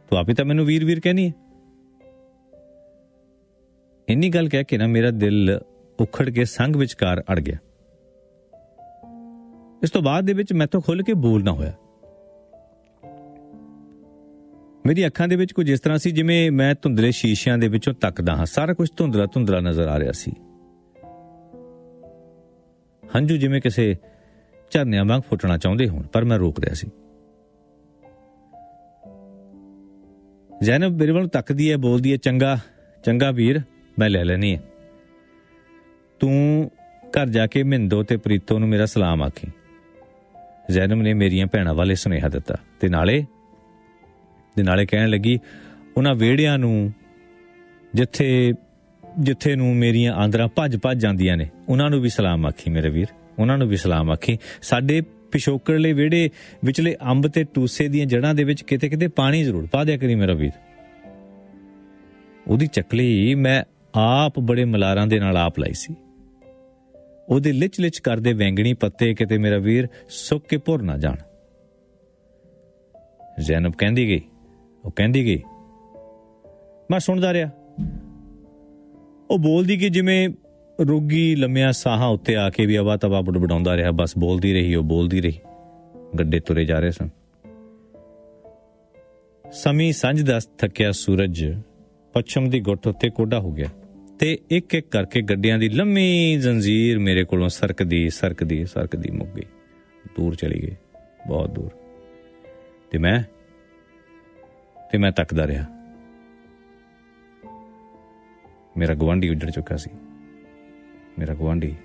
ਤੂੰ ਆਪੇ ਤਾਂ ਮੈਨੂੰ ਵੀਰ ਵੀਰ ਕਹਿਨੀ ਹੈ ਇੰਨੀ ਗੱਲ ਕਹਿ ਕੇ ਨਾ ਮੇਰਾ ਦਿਲ ਉਖੜ ਕੇ ਸੰਗ ਵਿਚਕਾਰ ਅੜ ਗਿਆ। ਇਸ ਤੋਂ ਬਾਅਦ ਦੇ ਵਿੱਚ ਮੈਥੋਂ ਖੁੱਲ ਕੇ ਬੋਲਣਾ ਹੋਇਆ। ਮੇਰੀ ਅੱਖਾਂ ਦੇ ਵਿੱਚ ਕੁਝ ਇਸ ਤਰ੍ਹਾਂ ਸੀ ਜਿਵੇਂ ਮੈਂ ਧੁੰਦਲੇ ਸ਼ੀਸ਼ਿਆਂ ਦੇ ਵਿੱਚੋਂ ਤੱਕਦਾ ਹਾਂ। ਸਾਰਾ ਕੁਝ ਧੁੰਦਲਾ ਧੁੰਦਲਾ ਨਜ਼ਰ ਆ ਰਿਹਾ ਸੀ। ਹੰਝੂ ਜਿਵੇਂ ਕਿਸੇ ਝਰਨਿਆਂ ਵਾਂਗ ਫੁੱਟਣਾ ਚਾਹੁੰਦੇ ਹੋਣ, ਪਰ ਮੈਂ ਰੋਕ ਰਿਹਾ ਸੀ। ਜ਼ੈਨਬ ਮੇਰੇ ਵੱਲ ਤੱਕਦੀ ਹੈ ਬੋਲਦੀ ਹੈ ਚੰਗਾ ਚੰਗਾ ਵੀਰ, ਮੈਂ ਲੈ ਲੈਣੀ ਹੈ ਤੂੰ ਘਰ ਜਾ ਕੇ ਮਿੰਦੋ ਤੇ ਪ੍ਰੀਤੋ ਨੂੰ ਮੇਰਾ ਸਲਾਮ ਆਖੀ। ਜ਼ੈਨਬ ਨੇ ਮੇਰੀਆਂ ਭੈਣਾਂ ਵਾਲੇ ਸੁਨੇਹਾ ਦਿੱਤਾ ਤੇ ਨਾਲੇ ਤੇ ਨਾਲੇ ਕਹਿਣ ਲੱਗੀ, ਉਹਨਾਂ ਵੇੜਿਆਂ ਨੂੰ, ਜਿੱਥੇ ਜਿੱਥੇ ਨੂੰ ਮੇਰੀਆਂ ਆਂਦਰਾਂ ਭੱਜ ਭੱਜ ਜਾਂਦੀਆਂ ਨੇ, ਉਹਨਾਂ ਨੂੰ ਵੀ ਸਲਾਮ ਆਖੀ ਮੇਰੇ ਵੀਰ, ਉਹਨਾਂ ਨੂੰ ਵੀ ਸਲਾਮ ਆਖੀ। ਸਾਡੇ ਪਿਸ਼ੋਕੜਲੇ ਵਿਹੜੇ ਵਿਚਲੇ ਅੰਬ ਤੇ ਟੂਸੇ ਦੀਆਂ ਜੜਾਂ ਦੇ ਵਿੱਚ ਕਿਤੇ ਕਿਤੇ ਪਾਣੀ ਜ਼ਰੂਰ ਪਾ ਦਿਆ ਕਰੀ ਮੇਰਾ ਵੀਰ। ਉਹਦੀ ਚੱਕਲੀ ਮੈਂ ਆਪ ਬੜੇ ਮਲਾਰਾਂ ਦੇ ਨਾਲ ਆਪ ਲਾਈ ਸੀ। ਉਹਦੇ ਲਿਚ ਲਿਚ ਕਰਦੇ ਵੈਂਗਣੀ ਪੱਤੇ ਕਿਤੇ ਮੇਰਾ ਵੀਰ ਸੁੱਕ ਕੇ ਭੁਰ ਨਾ ਜਾਣ। ਜ਼ੈਨਬ ਕਹਿੰਦੀ ਗਈ, ਉਹ ਕਹਿੰਦੀ ਗਈ, ਮੈਂ ਸੁਣਦਾ ਰਿਹਾ। ਉਹ ਬੋਲਦੀ ਕਿ ਜਿਵੇਂ ਰੋਗੀ ਲੰਮਿਆਂ ਸਾਹਾਂ ਉੱਤੇ ਆ ਕੇ ਵੀ ਆਵਾ ਤਵਾ ਬੜਬੜਾਉਂਦਾ ਰਿਹਾ, ਬਸ ਬੋਲਦੀ ਰਹੀ, ਉਹ ਬੋਲਦੀ ਰਹੀ। ਗੱਡੇ ਤੁਰੇ ਜਾ ਰਹੇ ਸਨ। ਸਮੀ ਸੰਝ ਦਾ ਥੱਕਿਆ ਸੂਰਜ ਪੱਛਮ ਦੀ ਗੁੱਟ ਉੱਤੇ ਕੋਡਾ ਹੋ ਗਿਆ ਤੇ ਇੱਕ ਇੱਕ ਕਰਕੇ ਗੱਡਿਆਂ ਦੀ ਲੰਮੀ ਜ਼ੰਜੀਰ ਮੇਰੇ ਕੋਲੋਂ ਸਰਕਦੀ ਸਰਕਦੀ ਸਰਕਦੀ ਮੁੱਕ ਗਈ। ਦੂਰ ਚਲੀ ਗਈ, ਬਹੁਤ ਦੂਰ। ਤੇ ਮੈਂ ਤੇ ਮੈਂ ਤੱਕਦਾ ਰਿਹਾ। ਮੇਰਾ ਗਵਾਂਢੀ ਉੱਜੜ ਚੁੱਕਾ ਸੀ। ਮੇਰਾ ਗਵਾਂਢੀ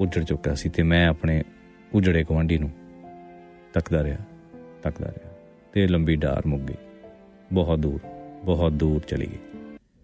ਉੱਜੜ ਚੁੱਕਾ ਸੀ ਤੇ ਮੈਂ ਆਪਣੇ ਉਜੜੇ ਗਵਾਂਢੀ ਨੂੰ ਤੱਕਦਾ ਰਿਹਾ ਤੱਕਦਾ ਰਿਹਾ ਤੇ ਲੰਬੀ ਡਾਰ ਮੁੱਕ ਗਈ। ਬਹੁਤ ਦੂਰ ਬਹੁਤ ਦੂਰ ਚਲੀ ਗਈ।